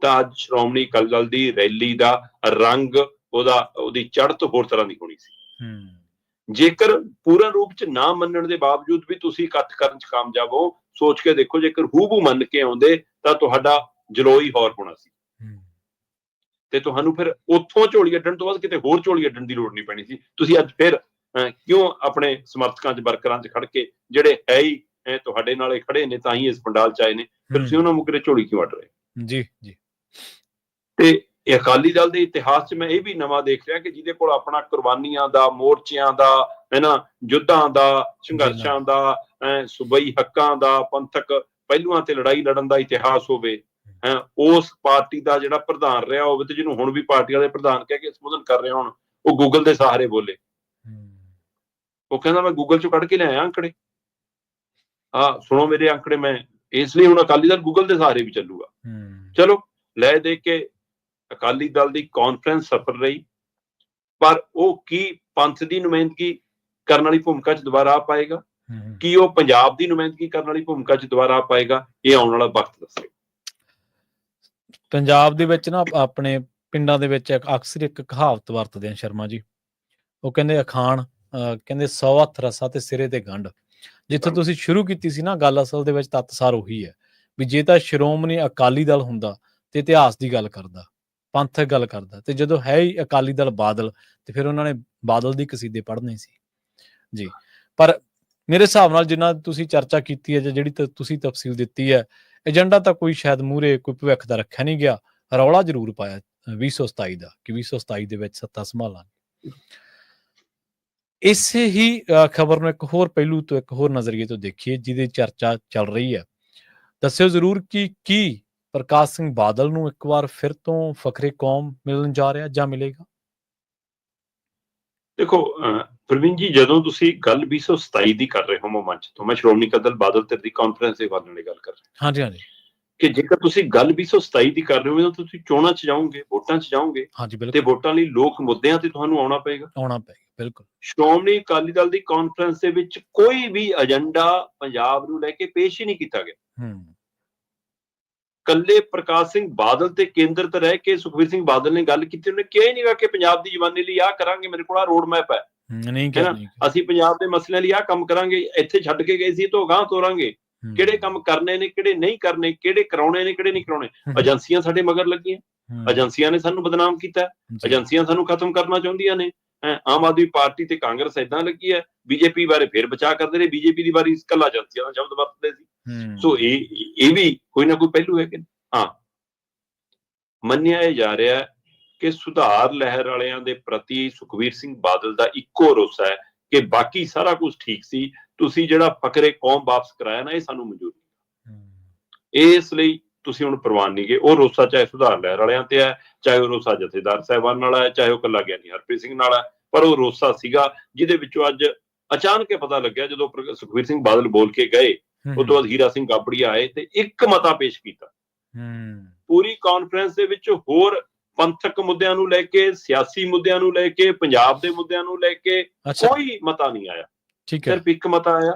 ਤਾਂ ਅੱਜ ਸ਼੍ਰੋਮਣੀ ਅਕਾਲੀ ਦਲ ਦੀ ਰੈਲੀ ਦਾ ਰੰਗ ਉਹਦਾ ਉਹਦੀ ਚੜ੍ਹਤ ਹੋਰ ਤਰ੍ਹਾਂ ਦੀ ਹੋਣੀ ਸੀ। ਹੂੰ। ਜੇਕਰ ਪੂਰਨ ਰੂਪ ਚ ਨਾ ਮੰਨਣ ਦੇ ਬਾਵਜੂਦ ਵੀ ਤੁਸੀਂ ਇਕੱਠ ਕਰਨ ਚ ਕਾਮਯਾਬ ਹੋ ਸੋਚ ਕੇ ਦੇਖੋ ਜੇਕਰ ਹੂਬੂ ਮੰਨ ਕੇ ਆਉਂਦੇ ਤਾਂ ਤੁਹਾਡਾ ਜਲੋਈ ਹੋਰ ਹੋਣਾ ਸੀ। ਤੇ ਤੁਹਾਨੂੰ ਫਿਰ ਉੱਥੋਂ ਝੋਲੀ ਅੱਡਣ ਤੋਂ ਬਾਅਦ ਕਿਤੇ ਹੋਰ ਝੋਲੀ ਅੱਡਣ ਦੀ ਲੋੜ ਨਹੀਂ ਪੈਣੀ ਸੀ। ਤੁਸੀਂ ਅੱਜ ਫਿਰ ਕਿਉਂ ਆਪਣੇ ਸਮਰਥਕਾਂ ਚ ਵਰਕਰਾਂ ਚ ਖੜ ਕੇ ਜਿਹੜੇ ਹੈ ਹੀ ਤੁਹਾਡੇ ਨਾਲੇ ਖੜੇ ਨੇ ਤਾਂ ਹੀ ਇਸ ਪੰਡਾਲ ਚ ਆਏ ਨੇ। ਫਿਰ ਤੁਸੀਂ ਉਹਨਾਂ ਮੁਕਰੇ ਝੋਲੀ ਕਿਉਂ ਅੱਡ ਰਹੇ? ਜੀ ਜੀ। ਤੇ ਇਹ ਅਕਾਲੀ ਦਲ ਦੇ ਇਤਿਹਾਸ 'ਚ ਮੈਂ ਇਹ ਵੀ ਨਵਾਂ ਦੇਖ ਰਿਹਾ ਕਿ ਜਿਹਦੇ ਕੋਲ ਆਪਣਾ ਕੁਰਬਾਨੀਆਂ ਦਾ ਮੋਰਚਿਆਂ ਦਾ ਹੈ ਨਾ ਯੁੱਧਾਂ ਦਾ ਸੰਘਰਸ਼ਾਂ ਦਾ ਸੂਬਈ ਹੱਕਾਂ ਦਾ ਪੰਥਕ ਪਹਿਲੂਆਂ ਤੇ ਲੜਾਈ ਲੜਨ ਦਾ ਇਤਿਹਾਸ ਹੋਵੇ ਹੈ ਉਸ ਪਾਰਟੀ ਦਾ ਜਿਹੜਾ ਪ੍ਰਧਾਨ ਰਿਹਾ ਹੋਵੇ ਤੇ ਜਿਹਨੂੰ ਹੁਣ ਵੀ ਪਾਰਟੀ ਵਾਲੇ ਪ੍ਰਧਾਨ ਕਹਿ ਕੇ ਸੰਬੋਧਨ ਕਰ ਰਹੇ ਹੋਣ ਉਹ ਗੂਗਲ ਦੇ ਸਹਾਰੇ ਬੋਲੇ। ਉਹ ਕਹਿੰਦਾ ਮੈਂ ਗੂਗਲ 'ਚੋਂ ਕੱਢ ਕੇ ਲਿਆਇਆ ਅੰਕੜੇ। ਆ ਸੁਣੋ ਮੇਰੇ ਅੰਕੜੇ ਮੈਂ ਇਸ ਲਈ ਹੁਣ ਅਕਾਲੀ ਦਲ ਗੂਗਲ ਦੇ ਸਹਾਰੇ ਵੀ ਚੱਲੂਗਾ। ਚਲੋ ਲੈ ਦੇ ਕੇ ਅਕਾਲੀ ਦਲ ਦੀ ਕਾਨਫਰੰਸ ਸਫਲ ਰਹੀ। ਪਰ ਉਹ ਕੀ ਪੰਥ ਦੀ ਨੁਮਾਇੰਦਗੀ ਕਰਨ ਵਾਲੀ ਭੂਮਿਕਾ 'ਚ ਦੁਬਾਰਾ ਆ ਪਾਏਗਾ ਕੀ ਉਹ ਪੰਜਾਬ ਦੀ ਨੁਮਾਇੰਦਗੀ ਕਰਨ ਵਾਲੀ ਭੂਮਿਕਾ 'ਚ ਦੁਬਾਰਾ ਆ ਪਾਏਗਾ ਇਹ ਆਉਣ ਵਾਲਾ ਵਕਤ ਦੱਸੇਗਾ। ਪੰਜਾਬ ਦੇ ਵਿੱਚ ਨਾ ਆਪਣੇ ਪਿੰਡਾਂ ਦੇ ਵਿੱਚ ਅਕਸਰ ਇੱਕ ਕਹਾਵਤ ਵਰਤਦੇ ਆ ਸ਼ਰਮਾ ਜੀ। ਉਹ ਕਹਿੰਦੇ ਅਖਾਣ ਕਹਿੰਦੇ ਸੌ ਹੱਥ ਰਸਾ ਤੇ ਸਿਰੇ ਤੇ ਗੰਢ। ਜਿੱਥੇ ਤੁਸੀਂ ਸ਼ੁਰੂ ਕੀਤੀ ਸੀ ਨਾ ਗੱਲ ਅਸਲ ਦੇ ਵਿੱਚ ਤੱਤਸਾਰ ਉਹੀ ਹੈ। ਵੀ ਜੇ ਤਾਂ ਸ਼੍ਰੋਮਣੀ ਅਕਾਲੀ ਦਲ ਹੁੰਦਾ ਤੇ ਇਤਿਹਾਸ ਦੀ ਗੱਲ ਕਰਦਾ ਪੰਥਕ ਗੱਲ ਕਰਦਾ ਤੇ ਜਦੋਂ ਹੈ ਹੀ ਅਕਾਲੀ ਦਲ ਬਾਦਲ ਤੇ ਫਿਰ ਉਹਨਾਂ ਨੇ ਬਾਦਲ ਦੀ ਕਸੀਦੇ ਪੜ੍ਹਨੇ ਸੀ। ਜੀ। ਪਰ ਮੇਰੇ ਹਿਸਾਬ ਨਾਲ ਜਿੰਨਾ ਤੁਸੀਂ ਚਰਚਾ ਕੀਤੀ ਹੈ ਜਾਂ ਜਿਹੜੀ ਤੁਸੀਂ ਤਫਸੀਲ ਦਿੱਤੀ ਹੈ, ਏਜੰਡਾ ਤਾਂ ਕੋਈ ਸ਼ਾਇਦ ਮੂਰੇ ਕੋਈ ਭਵਿੱਖ ਦਾ ਰੱਖਿਆ ਨਹੀਂ ਗਿਆ। ਰੌਲਾ ਜ਼ਰੂਰ ਪਾਇਆ 2027 ਦਾ ਕਿ 2027 ਦੇ ਵਿੱਚ ਸੱਤਾ ਸੰਭਾਲਾਂਗੇ। ਇਸੇ ਹੀ ਖਬਰ ਨੂੰ ਇੱਕ ਹੋਰ ਪਹਿਲੂ ਤੋਂ ਇੱਕ ਹੋਰ ਨਜ਼ਰੀਏ ਤੋਂ ਦੇਖੀਏ, ਜਿਹਦੀ ਚਰਚਾ ਚੱਲ ਰਹੀ ਹੈ। ਦੱਸਿਓ ਜ਼ਰੂਰ ਕਿ ਕੀ ਪ੍ਰਕਾਸ਼ ਸਿੰਘ ਬਾਦਲ ਨੂੰ ਇੱਕ ਵਾਰ ਫਿਰ ਤੋਂ ਫਖਰੇ ਕੌਮ ਮਿਲਣ ਜਾ ਰਿਹਾ ਜਾਂ ਮਿਲੇਗਾ? ਦੇਖੋ ਪ੍ਰਵੀਨ ਜੀ ਜਦੋਂ ਤੁਸੀਂ ਗੱਲ 2027 ਦੀ ਕਰ ਰਹੇ ਹੋ ਮੰਚ ਤੋਂ ਮੈਂ ਸ਼੍ਰੋਮਣੀ ਅਕਾਲੀ ਦਲ ਬਾਦਲ ਧਿਰ ਦੀ ਕਾਨਫਰੰਸ ਦੇ ਬਾਰੇ ਗੱਲ ਕਰ ਰਿਹਾ। ਹਾਂਜੀ ਹਾਂਜੀ। ਕਿ ਜੇਕਰ ਤੁਸੀਂ ਗੱਲ 2027 ਦੀ ਕਰ ਰਹੇ ਹੋ ਤਾਂ ਤੁਸੀਂ ਚੋਣਾਂ 'ਚ ਜਾਓਗੇ ਵੋਟਾਂ 'ਚ ਜਾਓਗੇ ਤੇ ਵੋਟਾਂ ਲਈ ਲੋਕ ਮੁੱਦਿਆਂ ਤੇ ਤੁਹਾਨੂੰ ਆਉਣਾ ਪਏਗਾ। ਆਉਣਾ ਪਏਗਾ ਬਿਲਕੁਲ। ਸ਼੍ਰੋਮਣੀ ਅਕਾਲੀ ਦਲ ਦੀ ਕਾਨਫਰੰਸ ਦੇ ਵਿੱਚ ਕੋਈ ਵੀ ਏਜੰਡਾ ਪੰਜਾਬ ਨੂੰ ਲੈ ਕੇ ਪੇਸ਼ ਹੀ ਨਹੀਂ ਕੀਤਾ ਗਿਆ। ਹੂੰ। ਕੱਲੇ ਪ੍ਰਕਾਸ਼ ਸਿੰਘ ਬਾਦਲ ਤੇ ਕੇਂਦਰਿਤ ਰਹਿ ਕੇ ਸੁਖਵੀਰ ਸਿੰਘ ਬਾਦਲ ਨੇ ਗੱਲ ਕੀਤੀ ਉਹਨੇ ਕਿਹਾ ਹੀ ਨਹੀਂਗਾ ਕਿ ਪੰਜਾਬ ਦੀ ਜਵਾਨੀ ਲਈ ਆਹ ਕਰਾਂਗੇ ਮੇਰੇ ਕੋਲ ਆ ਰੋਡ ਮੈਪ ਹੂੰ, ਨਹੀਂ ਕਿਹਾ। ਅਸੀਂ ਪੰਜਾਬ ਦੇ ਮਸਲਿਆਂ ਲਈ ਆਹ ਕੰਮ ਕਰਾਂਗੇ ਇੱਥੇ ਛੱਡ ਕੇ ਗਏ ਸੀ ਤੋਂ ਗਾਂ ਤੋਰਾਂਗੇ। ਕਿਹੜੇ ਕੰਮ ਕਰਨੇ ਨੇ ਕਿਹੜੇ ਨਹੀਂ ਕਰਨੇ ਕਿਹੜੇ ਕਰਾਉਣੇ ਨੇ ਕਿਹੜੇ ਨਹੀਂ ਕਰਾਉਣੇ। ਏਜੰਸੀਆਂ ਸਾਡੇ ਮਗਰ ਲੱਗੀਆਂ। ਏਜੰਸੀਆਂ ਨੇ ਸਾਨੂੰ ਬਦਨਾਮ ਕੀਤਾ। ਏਜੰਸੀਆਂ ਸਾਨੂੰ ਖਤਮ ਕਰਨਾ ਚਾਹੁੰਦੀਆਂ ਨੇ। ਆਮ ਆਦਮੀ ਪਾਰਟੀ ਤੇ ਕਾਂਗਰਸ ਇਦਾਂ ਲੱਗੀ ਹੈ ਬੀਜੇਪੀ ਬਾਰੇ ਫੇਰ ਬਚਾ ਕਰਦੇ ਨੇ ਬੀਜੇਪੀ ਦੀ ਵਾਰੀ ਕੱਲਾ ਏਜੰਸੀਆਂ ਦਾ ਸ਼ਬਦ ਵਰਤਦੇ ਸੀ। ਸੋ ਇਹ ਇਹ ਵੀ ਕੋਈ ਨਾ ਕੋਈ ਪਹਿਲੂ ਹੈ ਕਿ ਹਾਂ। ਮੰਨਿਆ ਜਾ ਰਿਹਾ ਹੈ ਕਿ ਸੁਧਾਰ ਲਹਿਰ ਵਾਲਿਆਂ ਦੇ ਪ੍ਰਤੀ ਸੁਖਵੀਰ ਸਿੰਘ ਬਾਦਲ ਦਾ ਇੱਕੋ ਰੋਸ ਹੈ ਕਿ ਬਾਕੀ ਸਾਰਾ ਕੁਝ ਠੀਕ ਸੀ ਤੁਸੀਂ ਜਿਹੜਾ ਫਕਰੇ ਕੌਮ ਵਾਪਸ ਕਰਾਇਆ ਨਾ ਇਹ ਸਾਨੂੰ ਮਨਜ਼ੂਰ ਨਹੀਂ ਇਸ ਲਈ ਤੁਸੀਂ ਹੁਣ ਪ੍ਰਵਾਨ ਨਹੀਂ ਗਏ। ਉਹ ਰੋਸਾ ਚਾਹੇ ਸੁਧਾਰ ਲਹਿਰ ਵਾਲਿਆਂ ਤੇ ਹੈ ਚਾਹੇ ਉਹ ਰੋਸਾ ਜਥੇਦਾਰ ਸਾਹਿਬਾਨ ਨਾਲ ਹੈ ਚਾਹੇ ਉਹ ਕੱਲਾ ਗਿਆਨੀ ਹਰਪ੍ਰੀਤ ਸਿੰਘ ਨਾਲ ਹੈ ਪਰ ਉਹ ਰੋਸਾ ਸੀਗਾ ਜਿਹਦੇ ਵਿੱਚੋਂ ਅੱਜ ਅਚਾਨਕ ਹੀ ਪਤਾ ਲੱਗਿਆ ਜਦੋਂ ਸੁਖਬੀਰ ਸਿੰਘ ਬਾਦਲ ਬੋਲ ਕੇ ਗਏ ਉਸ ਤੋਂ ਬਾਅਦ ਹੀਰਾ ਸਿੰਘ ਗਾਬੜੀਆ ਆਏ ਤੇ ਇੱਕ ਮਤਾ ਪੇਸ਼ ਕੀਤਾ। ਹੂੰ। ਪੂਰੀ ਕਾਨਫਰੰਸ ਦੇ ਵਿੱਚ ਹੋਰ ਪੰਥਕ ਮੁੱਦਿਆਂ ਨੂੰ ਲੈ ਕੇ ਸਿਆਸੀ ਮੁੱਦਿਆਂ ਨੂੰ ਲੈ ਕੇ ਪੰਜਾਬ ਦੇ ਮੁੱਦਿਆਂ ਨੂੰ ਲੈ ਕੇ ਕੋਈ ਮਤਾ ਨਹੀਂ ਆਇਆ। ਠੀਕ ਹੈ। ਸਿਰਫ ਇੱਕ ਮਤਾ ਆਇਆ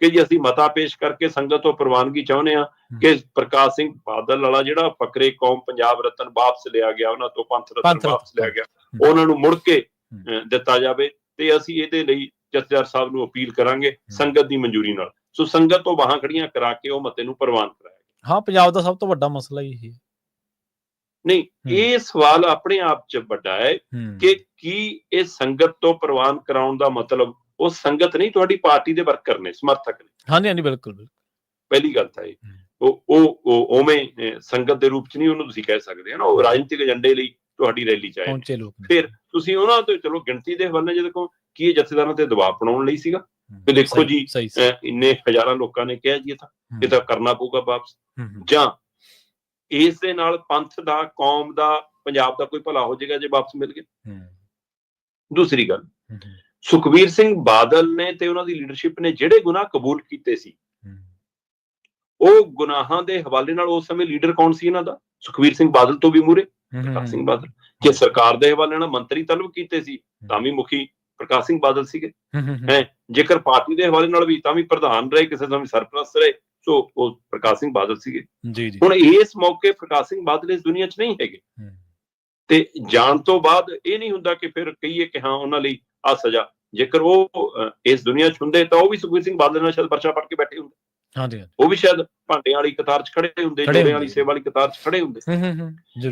ਕਿ ਜੀ ਅਸੀਂ ਮਤਾ ਪੇਸ਼ ਕਰਕੇ ਸੰਗਤ ਤੋਂ ਪ੍ਰਵਾਨਗੀ ਚਾਹੁੰਦੇ ਆ ਕਿ ਪ੍ਰਕਾਸ਼ ਸਿੰਘ ਬਾਦਲ ਵਾਲਾ ਜਿਹੜਾ ਫਕਰੇ ਕੌਮ ਪੰਜਾਬ ਰਤਨ ਵਾਪਸ ਲਿਆ ਗਿਆ ਉਹਨਾਂ ਤੋਂ ਪੰਥ ਰਤਨ। ਵਾਪਸ ਲਿਆ ਗਿਆ। ਉਹਨਾਂ ਨੂੰ ਮੁੜ ਕੇ ਦਿੱਤਾ ਜਾਵੇ ਤੇ ਅਸੀਂ ਇਹਦੇ ਲਈ ਜਥੇਦਾਰ ਸਾਹਿਬ ਨੂੰ ਅਪੀਲ ਕਰਾਂਗੇ ਸੰਗਤ ਦੀ ਮਨਜ਼ੂਰੀ ਨਾਲ। ਸੋ ਸੰਗਤ ਤੋਂ ਬਾਹਾਂ ਖੜੀਆਂ ਕਰਾ ਕੇ ਉਹ ਮਤੇ ਨੂੰ ਪ੍ਰਵਾਨ ਕਰਾਇਆ ਹਾਂ ਪੰਜਾਬ ਦਾ ਸਭ ਤੋਂ ਵੱਡਾ ਮਸਲਾ ਹੀ ਇਹ ਹੈ। ਨਹੀਂ। ਇਹ ਸਵਾਲ ਆਪਣੇ ਆਪ 'ਚ ਵੱਡਾ ਹੈ ਕਿ ਕੀ ਇਹ ਸੰਗਤ ਤੋਂ ਪ੍ਰਵਾਨ ਕਰਾਉਣ ਦਾ ਮਤਲਬ ਉਹ ਸੰਗਤ ਨਹੀਂ ਤੁਹਾਡੀ ਪਾਰਟੀ ਦੇ ਵਰਕਰ ਨੇ ਸਮਰਥਕ ਨੇ। ਹਾਂਜੀ ਹਾਂਜੀ ਬਿਲਕੁਲ ਬਿਲਕੁਲ। ਪਹਿਲੀ ਗੱਲ ਤਾਂ ਇਹ। ਉਹ ਉਹ ਉਵੇਂ ਸੰਗਤ ਦੇ ਰੂਪ 'ਚ ਨਹੀਂ ਉਹਨੂੰ ਤੁਸੀਂ ਕਹਿ ਸਕਦੇ ਹੋ ਨਾ ਉਹ ਰਾਜਨੀਤਿਕ ਏਜੰਡੇ ਲਈ ਤੁਹਾਡੀ ਰੈਲੀ 'ਚ ਆਏ। ਪਹੁੰਚੇ ਲੋਕ। ਫਿਰ ਤੁਸੀਂ ਉਹਨਾਂ ਤੋਂ ਚਲੋ ਗਿਣਤੀ ਦੇ ਹਵਾਲੇ ਜੇ ਦੇਖੋ ਕੀ ਇਹ ਜਥੇਦਾਰਾਂ ਤੇ ਦਬਾਅ ਬਣਾਉਣ ਲਈ ਸੀਗਾ? ਤੇ ਦੇਖੋ ਜੀ, ਇੰਨੇ ਹਜ਼ਾਰਾਂ ਲੋਕਾਂ ਨੇ ਕਿਹਾ ਜੀ ਇਹ ਤਾਂ ਇਹ ਤਾਂ ਕਰਨਾ ਪਊਗਾ ਵਾਪਸ। ਜਾਂ ਇਸ ਦੇ ਨਾਲ ਪੰਥ ਦਾ ਕੌਮ ਦਾ ਪੰਜਾਬ ਦਾ ਕੋਈ ਭਲਾ ਹੋ ਜਾਏਗਾ ਜੇ ਵਾਪਸ ਮਿਲ ਗਏ ਦੂਸਰੀ ਗੱਲ ਸੁਖਵੀਰ ਸਿੰਘ ਬਾਦਲ ਨੇ ਤੇ ਉਹਨਾਂ ਦੀ ਲੀਡਰਸ਼ਿਪ ਨੇ ਜਿਹੜੇ ਗੁਨਾਹ ਕਬੂਲ ਕੀਤੇ ਸੀ ਉਹ ਗੁਨਾਹਾਂ ਦੇ ਹਵਾਲੇ ਨਾਲ ਉਸ ਸਮੇਂ ਲੀਡਰ ਕੌਣ ਸੀ ਇਹਨਾਂ ਦਾ? ਸੁਖਵੀਰ ਸਿੰਘ ਬਾਦਲ ਤੋਂ ਵੀ ਮੂਰੇ ਪ੍ਰਕਾਸ਼ ਸਿੰਘ ਬਾਦਲ। ਜੇ ਸਰਕਾਰ ਦੇ ਹਵਾਲੇ ਨਾਲ ਮੰਤਰੀ ਤਲਬ ਕੀਤੇ ਸੀ ਤਾਂ ਵੀ ਮੁਖੀ ਪ੍ਰਕਾਸ਼ ਸਿੰਘ ਬਾਦਲ ਸੀਗੇ। ਹੈਂ। ਜੇਕਰ ਪਾਰਟੀ ਦੇ ਹਵਾਲੇ ਨਾਲ ਵੀ ਤਾਂ ਵੀ ਪ੍ਰਧਾਨ ਰਹੇ ਕਿਸੇ ਸਮੇਂ ਸਰਪ੍ਰਸਤ ਰਹੇ। ਸੋ ਉਹ ਪ੍ਰਕਾਸ਼ ਸਿੰਘ ਬਾਦਲ ਸੀਗੇ। ਜੀ ਜੀ। ਹੁਣ ਇਸ ਮੌਕੇ ਪ੍ਰਕਾਸ਼ ਸਿੰਘ ਬਾਦਲ ਇਸ ਦੁਨੀਆ 'ਚ ਨਹੀਂ ਹੈਗੇ। ਤੇ ਜਾਣ ਤੋਂ ਬਾਅਦ ਇਹ ਨਹੀਂ ਹੁੰਦਾ ਕਿ ਫਿਰ ਕਹੀਏ ਕਿ ਹਾਂ ਉਹਨਾਂ ਲਈ ਆ ਸਜ਼ਾ। ਜੇਕਰ ਉਹ ਇਸ ਦੁਨੀਆ 'ਚ ਹੁੰਦੇ ਤਾਂ ਉਹ ਵੀ ਸੁਖਵੀਰ ਸਿੰਘ ਬਾਦਲ ਨਾਲ ਸ਼ਾਇਦ ਪਰਚਾ ਪੜ ਕੇ ਬੈਠੇ ਹੁੰਦੇ। ਹਾਂਜੀ ਉਹ ਵੀ ਸ਼ਾਇਦ ਭਾਂਡਿਆਂ ਵਾਲੀ ਕਤਾਰ 'ਚ ਖੜੇ ਹੁੰਦੇ ਜੋੜਿਆਂ ਵਾਲੀ। ਸੇਵਾ ਵਾਲੀ ਕਤਾਰ 'ਚ ਖੜੇ ਹੁੰਦੇ।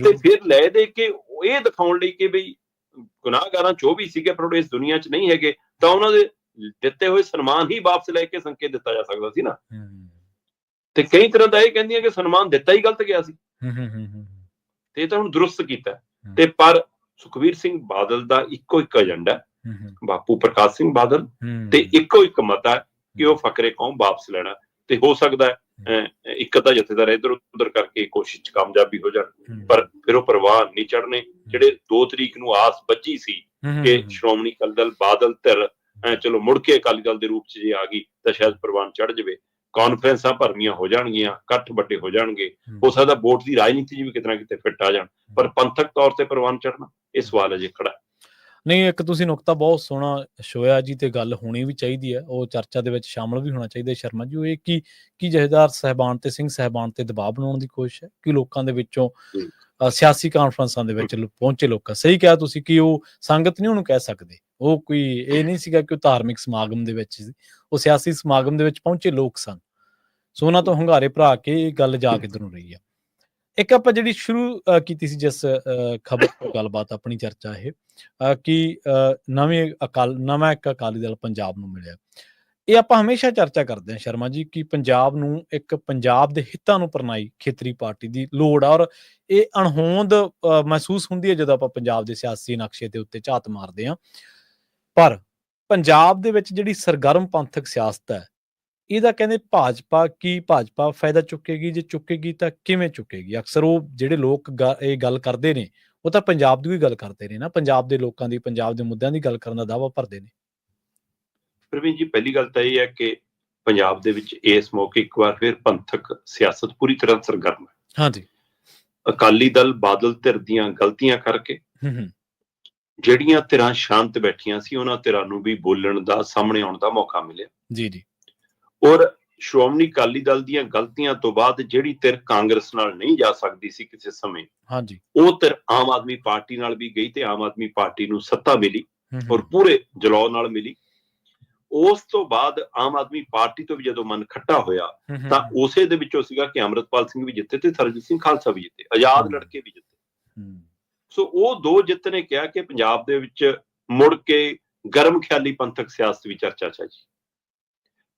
ਤੇ ਫਿਰ ਲੈ ਦੇ ਕੇ ਇਹ ਦਿਖਾਉਣ ਲਈ ਕਿ ਬਈ ਗੁਨਾਹਗਾਰਾਂ ਚੋ ਵੀ ਸੀਗੇ ਪਰ ਉਹ ਇਸ ਦੁਨੀਆ 'ਚ ਨਹੀਂ ਹੈਗੇ ਤਾਂ ਉਹਨਾਂ ਦੇ ਦਿੱਤੇ ਹੋਏ ਸਨਮਾਨ ਹੀ ਵਾਪਸ ਲੈ ਕੇ ਸੰਕੇਤ ਦਿੱਤਾ ਜਾ ਸਕਦਾ ਸੀ ਨਾ। ਤੇ ਕਈ ਤਰ੍ਹਾਂ ਦਾ ਇਹ ਕਹਿੰਦੀਆਂ ਕਿ ਸਨਮਾਨ ਦਿੱਤਾ ਹੀ ਗਲਤ ਗਿਆ ਸੀ। ਹੂੰ, ਹੂੰ, ਹੂੰ, ਹੂੰ, ਤੇ ਇਹ ਤਾਂ ਹੁਣ ਦਰੁਸਤ ਕੀਤਾ। ਤੇ ਪਰ ਸੁਖਵੀਰ ਸਿੰਘ ਬਾਦਲ ਦਾ ਇੱਕੋ ਇੱਕ ਏਜੰਡਾ ਬਾਪੂ ਪ੍ਰਕਾਸ਼ ਸਿੰਘ ਬਾਦਲ ਤੇ ਇੱਕੋ ਇੱਕ ਮਤਾ ਕਿ ਉਹ ਫਕਰੇ ਕੌਮ ਵਾਪਸ ਲੈਣਾ ਤੇ ਹੋ ਸਕਦਾ ਇੱਕ ਅੱਧਾ ਜਥੇਦਾਰ ਇੱਧਰ ਉੱਧਰ ਕਰਕੇ ਕੋਸ਼ਿਸ਼ 'ਚ ਕਾਮਯਾਬੀ ਹੋ ਜਾਣ। ਪਰ ਫਿਰ ਉਹ ਪ੍ਰਵਾਨ ਨਹੀਂ ਚੜਨੇ ਜਿਹੜੇ 2 ਤਰੀਕ ਨੂੰ ਆਸ ਬੱਝੀ ਸੀ ਕਿ ਸ਼੍ਰੋਮਣੀ ਅਕਾਲੀ ਦਲ ਬਾਦਲ ਧਿਰ ਚਲੋ ਮੁੜ ਕੇ ਅਕਾਲੀ ਦਲ ਦੇ ਰੂਪ 'ਚ ਜੇ ਆ ਗਈ ਤਾਂ ਸ਼ਾਇਦ ਪ੍ਰਵਾਨ ਚੜ ਜਾਵੇ। ਕਾਨਫਰੰਸਾਂ ਭਰਮੀਆਂ ਹੋ ਜਾਣਗੀਆਂ ਇਕੱਠ ਵੱਡੇ ਹੋ ਜਾਣਗੇ। ਹੂੰ। ਸਕਦਾ ਵੋਟ ਦੀ ਰਾਜਨੀਤੀ 'ਚ ਵੀ ਕਿਤਨਾ ਕਿਤੇ ਫਿੱਟ ਆ ਜਾਣ। ਪਰ ਪੰਥਕ ਤੌਰ ਤੇ ਪ੍ਰਵਾਨ ਚੜਨਾ ਇਹ ਸਵਾਲ ਅਜੇ ਖੜਾ ਹੈ। ਨਹੀਂ ਇੱਕ ਤੁਸੀਂ ਨੁਕਤਾ ਬਹੁਤ ਸੋਹਣਾ ਛੋਇਆ ਜੀ ਤੇ ਗੱਲ ਹੋਣੀ ਵੀ ਚਾਹੀਦੀ ਹੈ। ਉਹ ਚਰਚਾ ਦੇ ਵਿੱਚ ਸ਼ਾਮਲ ਵੀ ਹੋਣਾ ਚਾਹੀਦਾ ਸ਼ਰਮਾ ਜੀ। ਉਹ ਇਹ ਕਿ ਕੀ ਜਹੇਦਾਰ ਸਹਿਬਾਨ ਤੇ ਸਿੰਘ ਸਹਿਬਾਨ ਤੇ ਦਬਾਅ ਬਣਾਉਣ ਦੀ ਕੋਸ਼ਿਸ਼ ਹੈ ਕਿ ਲੋਕਾਂ ਦੇ ਵਿੱਚੋਂ ਸਿਆਸੀ ਕਾਨਫਰੰਸਾਂ ਦੇ ਵਿੱਚ ਪਹੁੰਚੇ ਲੋਕਾਂ। ਸਹੀ ਕਿਹਾ ਤੁਸੀਂ ਕਿ ਉਹ ਸੰਗਤ ਨਹੀਂ ਉਹਨੂੰ ਕਹਿ ਸਕਦੇ। ਉਹ ਕੋਈ ਇਹ ਨਹੀਂ ਸੀਗਾ ਕਿ ਉਹ ਧਾਰਮਿਕ ਸਮਾਗਮ ਦੇ ਵਿੱਚ ਸੀ। ਉਹ ਸਿਆਸੀ ਸਮਾਗਮ ਦੇ ਵਿੱਚ ਪਹੁੰਚੇ ਲੋਕ ਸਨ। ਸੋ ਉਹਨਾਂ ਤੋਂ ਹੰਗਾਰੇ ਭਰਾ ਕੇ ਇਹ ਗੱਲ ਜਾ ਕਿੱਧਰ ਨੂੰ ਰਹੀ ਆ। ਇੱਕ ਆਪਾਂ ਜਿਹੜੀ ਸ਼ੁਰੂ ਕੀਤੀ ਸੀ ਜਿਸ ਖਬਰ ਤੋਂ ਗੱਲਬਾਤ ਆਪਣੀ ਚਰਚਾ ਇਹ ਕਿ ਨਵੇਂ ਅਕਾਲ ਨਵਾਂ ਇੱਕ ਅਕਾਲੀ ਦਲ ਪੰਜਾਬ ਨੂੰ ਮਿਲਿਆ। ਇਹ ਆਪਾਂ ਹਮੇਸ਼ਾ ਚਰਚਾ ਕਰਦੇ ਹਾਂ ਸ਼ਰਮਾ ਜੀ ਕਿ ਪੰਜਾਬ ਨੂੰ ਇੱਕ ਪੰਜਾਬ ਦੇ ਹਿੱਤਾਂ ਨੂੰ ਪਰਨਾਈ ਖੇਤਰੀ ਪਾਰਟੀ ਦੀ ਲੋੜ ਆ ਔਰ ਇਹ ਅਣਹੋਂਦ ਅ, ਮਹਿਸੂਸ ਹੁੰਦੀ ਹੈ ਜਦੋਂ ਆਪਾਂ ਪੰਜਾਬ ਦੇ ਸਿਆਸੀ ਨਕਸ਼ੇ ਦੇ ਉੱਤੇ ਝਾਤ ਮਾਰਦੇ ਹਾਂ। ਪਰ ਪੰਜਾਬ ਦੇ ਵਿੱਚ ਜਿਹੜੀ ਸਰਗਰਮ ਪੰਥਕ ਸਿਆਸਤ ਹੈ ਇਹਦਾ ਕਹਿੰਦੇ ਭਾਜਪਾ ਕੀ ਭਾਜਪਾ ਫਾਇਦਾ ਚੁੱਕੇਗੀ ਜੇ ਚੁੱਕੇਗੀ ਤਾਂ ਕਿਵੇਂ ਚੁੱਕੇਗੀ? ਅਕਸਰ ਉਹ ਜਿਹੜੇ ਲੋਕ ਇਹ ਗੱਲ ਕਰਦੇ ਨੇ ਉਹ ਤਾਂ ਪੰਜਾਬ ਦੀ ਹੀ ਗੱਲ ਕਰਦੇ ਨੇ ਨਾ ਪੰਜਾਬ ਦੇ ਲੋਕਾਂ ਦੀ ਪੰਜਾਬ ਦੇ ਮੁੱਦਿਆਂ ਦੀ ਗੱਲ ਕਰਨ ਦਾ ਦਾਅਵਾ ਭਰਦੇ ਨੇ। ਪ੍ਰਵੀਨ ਜੀ ਪਹਿਲੀ ਗੱਲ ਤਾਂ ਇਹ ਹੈ ਕਿ ਪੰਜਾਬ ਦੇ ਵਿੱਚ ਇਸ ਮੌਕੇ ਇੱਕ ਵਾਰ ਫਿਰ ਪੰਥਕ ਸਿਆਸਤ ਪੂਰੀ ਤਰ੍ਹਾਂ ਸਰਗਰਮ ਹੈ। ਹਾਂਜੀ। ਅਕਾਲੀ ਦਲ ਬਾਦਲ ਧਿਰ ਦੀਆਂ ਗਲਤੀਆਂ ਕਰਕੇ ਹੂੰ ਹੂੰ। ਜਿਹੜੀਆਂ ਧਿਰਾਂ ਸ਼ਾਂਤ ਬੈਠੀਆਂ ਸੀ ਉਹਨਾਂ ਧਿਰਾਂ ਨੂੰ ਵੀ ਬੋਲਣ ਦਾ ਸਾਹਮਣੇ ਆਉਣ ਦਾ ਮੌਕਾ ਮਿਲਿਆ। ਜੀ ਜੀ। ਔਰ ਸ਼੍ਰੋਮਣੀ ਅਕਾਲੀ ਦਲ ਦੀਆਂ ਗਲਤੀਆਂ ਤੋਂ ਬਾਅਦ ਜਿਹੜੀ ਧਿਰ ਕਾਂਗਰਸ ਨਾਲ ਨਹੀਂ ਜਾ ਸਕਦੀ ਸੀ ਕਿਸੇ ਸਮੇਂ ਹਾਂਜੀ। ਉਹ ਧਿਰ ਆਮ ਆਦਮੀ ਪਾਰਟੀ ਨਾਲ ਵੀ ਗਈ ਤੇ ਆਮ ਆਦਮੀ ਪਾਰਟੀ ਨੂੰ ਸੱਤਾ ਮਿਲੀ ਔਰ ਪੂਰੇ ਜਲਾਉ ਨਾਲ ਮਿਲੀ। ਉਸ ਤੋਂ ਬਾਅਦ ਆਮ ਆਦਮੀ ਪਾਰਟੀ ਤੋਂ ਵੀ ਜਦੋਂ ਮਨ ਖੱਟਾ ਹੋਇਆ ਤਾਂ ਉਸੇ ਦੇ ਵਿੱਚੋਂ ਸੀਗਾ ਕਿ ਅਮਰਤਪਾਲ ਸਿੰਘ ਵੀ ਜਿੱਤੇ ਤੇ ਸਰਜੀਤ ਸਿੰਘ ਖਾਲਸਾ ਵੀ ਜਿੱਤੇ ਆਜ਼ਾਦ। ਲੜਕੇ ਵੀ ਜਿੱਤੇ। ਸੋ ਉਹ ਦੋ ਜਿੱਤ ਨੇ ਕਿਹਾ ਕਿ ਪੰਜਾਬ ਦੇ ਵਿੱਚ ਮੁੜ ਕੇ ਗਰਮ ਖਿਆਲੀ ਪੰਥਕ ਸਿਆਸਤ ਵੀ ਚਰਚਾ ਚ ਹੈ ਜੀ।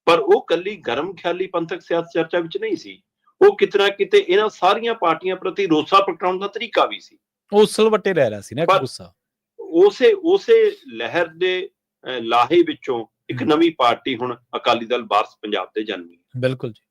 ਪਰ ਉਹ ਕੱਲੀ ਗਰਮ ਖਿਆਲੀ ਪੰਥਕ ਸਿਆਸਤ ਚਰਚਾ ਵਿੱਚ ਨਹੀਂ ਸੀ। ਉਹ ਕਿਤਨਾ ਕਿਤੇ ਇਹਨਾਂ ਸਾਰੀਆਂ ਪਾਰਟੀਆਂ ਪ੍ਰਤੀ ਰੋਸਾ ਪ੍ਰਗਟਾਉਣ ਦਾ ਤਰੀਕਾ ਵੀ ਸੀ। ਉਹ ਉਸਲਵੱਟੇ ਰਹਿ ਰਿਹਾ ਸੀ ਨਾ ਗੁੱਸਾ। ਉਸੇ ਉਸੇ ਲਹਿਰ ਦੇ ਲਾਹੇ ਵਿੱਚੋਂ ਇੱਕ। ਨਵੀਂ ਪਾਰਟੀ ਹੁਣ ਅਕਾਲੀ ਦਲ ਵਾਰਸ ਪੰਜਾਬ ਦੇ ਜਨਮੀ ਹੈ। ਬਿਲਕੁਲ ਜੀ।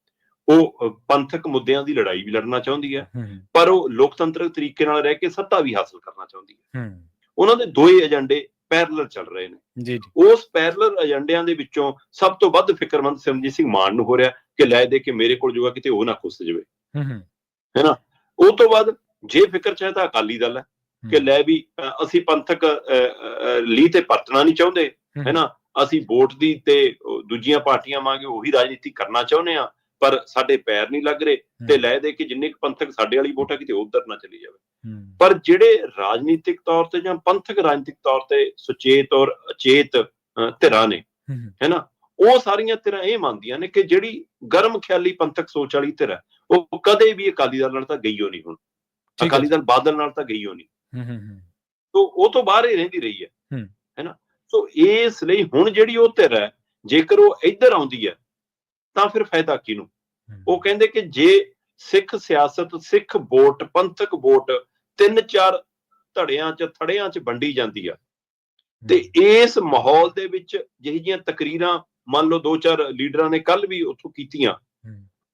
ਉਹ ਪੰਥਕ ਮੁੱਦਿਆਂ ਦੀ ਲੜਾਈ ਵੀ ਲੜਨਾ ਚਾਹੁੰਦੀ ਹੈ ਪਰ ਉਹ ਲੋਕਤੰਤਰਕ ਤਰੀਕੇ ਨਾਲ ਰਹਿ ਕੇ ਸੱਤਾ ਵੀ ਹਾਸਲ ਕਰਨਾ ਚਾਹੁੰਦੀ ਹੈ। ਹੂੰ ਉਹਨਾਂ ਦੇ ਦੋਏ ਏਜੰਡੇ ਪੈਰਲਲ ਚੱਲ ਰਹੇ ਨੇ। ਜੀ ਜੀ। ਉਸ ਪੈਰਲਲ ਏਜੰਡਿਆਂ ਦੇ ਵਿੱਚੋਂ ਸਭ ਤੋਂ ਵੱਧ ਫਿਕਰਮੰਦ ਸਿਮਰਜੀਤ ਸਿੰਘ ਮਾਨ ਨੂੰ ਹੋ ਰਿਹਾ ਕਿ ਲੈ ਦੇ ਕੇ ਮੇਰੇ ਕੋਲ ਜੂਗਾ ਕਿਤੇ ਉਹ ਨਾ ਖੁੱਸ ਜਾਵੇ। ਹੂੰ ਹੂੰ। ਉਹ ਤੋਂ ਬਾਅਦ ਜੇ ਫਿਕਰ ਚਾਹੇ ਤਾਂ ਅਕਾਲੀ ਦਲ ਹੈ ਕਿ ਲੈ ਵੀ ਅਸੀਂ ਪੰਥਕ ਲੀ ਤੇ ਪਰਤਣਾ ਨਹੀਂ ਚਾਹੁੰਦੇ ਹੂੰ, ਹੈ ਨਾ ਅਸੀਂ ਵੋਟ ਦੀ ਤੇ ਦੂਜੀਆਂ ਪਾਰਟੀਆਂ ਵਾਂਗੇ ਉਹੀ ਰਾਜਨੀਤੀ ਕਰਨਾ ਚਾਹੁੰਦੇ ਆ ਪਰ ਸਾਡੇ ਪੈਰ ਨਹੀਂ ਲੱਗ ਰਹੇ ਤੇ ਲੈ ਦੇ ਕੇ ਜਿੰਨੇ ਕੁ ਪੰਥਕ ਸਾਡੇ ਵਾਲੀ ਵੋਟ ਹੈ ਕਿਤੇ ਉਧਰ ਨਾ ਚਲੀ ਜਾਵੇ। ਪਰ ਜਿਹੜੇ ਰਾਜਨੀਤਿਕ ਤੌਰ ਤੇ ਜਾਂ ਪੰਥਕ ਰਾਜਨੀਤਿਕ ਤੌਰ ਤੇ ਸੁਚੇਤ ਔਰ ਅਚੇਤ ਧਿਰਾਂ ਨੇ ਹੂੰ, ਹੂੰ, ਹੈ ਨਾ ਉਹ ਸਾਰੀਆਂ ਧਿਰਾਂ ਇਹ ਮੰਨਦੀਆਂ ਨੇ ਕਿ ਜਿਹੜੀ ਗਰਮ ਖਿਆਲੀ ਪੰਥਕ ਸੋਚ ਵਾਲੀ ਧਿਰ ਹੈ ਉਹ ਕਦੇ ਵੀ ਅਕਾਲੀ ਦਲ ਨਾਲ ਤਾਂ ਗਈ ਹੋ ਨਹੀਂ ਹੁਣ। ਅਕਾਲੀ ਦਲ ਬਾਦਲ ਨਾਲ ਤਾਂ ਗਈ ਹੋ ਨਹੀਂ ਹੂੰ, ਹੂੰ, ਤੋ ਉਹ ਤੋਂ ਬਾਹਰ ਹੀ ਰਹਿੰਦੀ ਰਹੀ ਹੂੰ। ਹੈਨਾ ਸੋ ਇਸ ਲਈ ਹੁਣ ਜਿਹੜੀ ਉਹ ਧਿਰ ਹੈ ਜੇਕਰ ਉਹ ਇੱਧਰ ਆਉਂਦੀ ਹੈ ਤਾਂ ਫਿਰ ਫਾਇਦਾ ਕਿਹਨੂੰ? ਉਹ ਕਹਿੰਦੇ ਕਿ ਜੇ ਸਿੱਖ ਸਿਆਸਤ ਸਿੱਖ ਵੋਟ ਪੰਥਕ ਵੋਟ ਤਿੰਨ ਚਾਰ ਧੜਿਆਂ 'ਚ ਥੜਿਆਂ 'ਚ ਵੰਡੀ ਜਾਂਦੀ ਆ। ਤੇ ਇਸ ਮਾਹੌਲ ਦੇ ਵਿੱਚ ਜਿਹੀ ਜੀਆਂ ਤਕਰੀਰਾਂ ਮੰਨ ਲਓ ਦੋ ਚਾਰ ਲੀਡਰਾਂ ਨੇ ਕੱਲ ਵੀ ਉੱਥੋਂ ਕੀਤੀਆਂ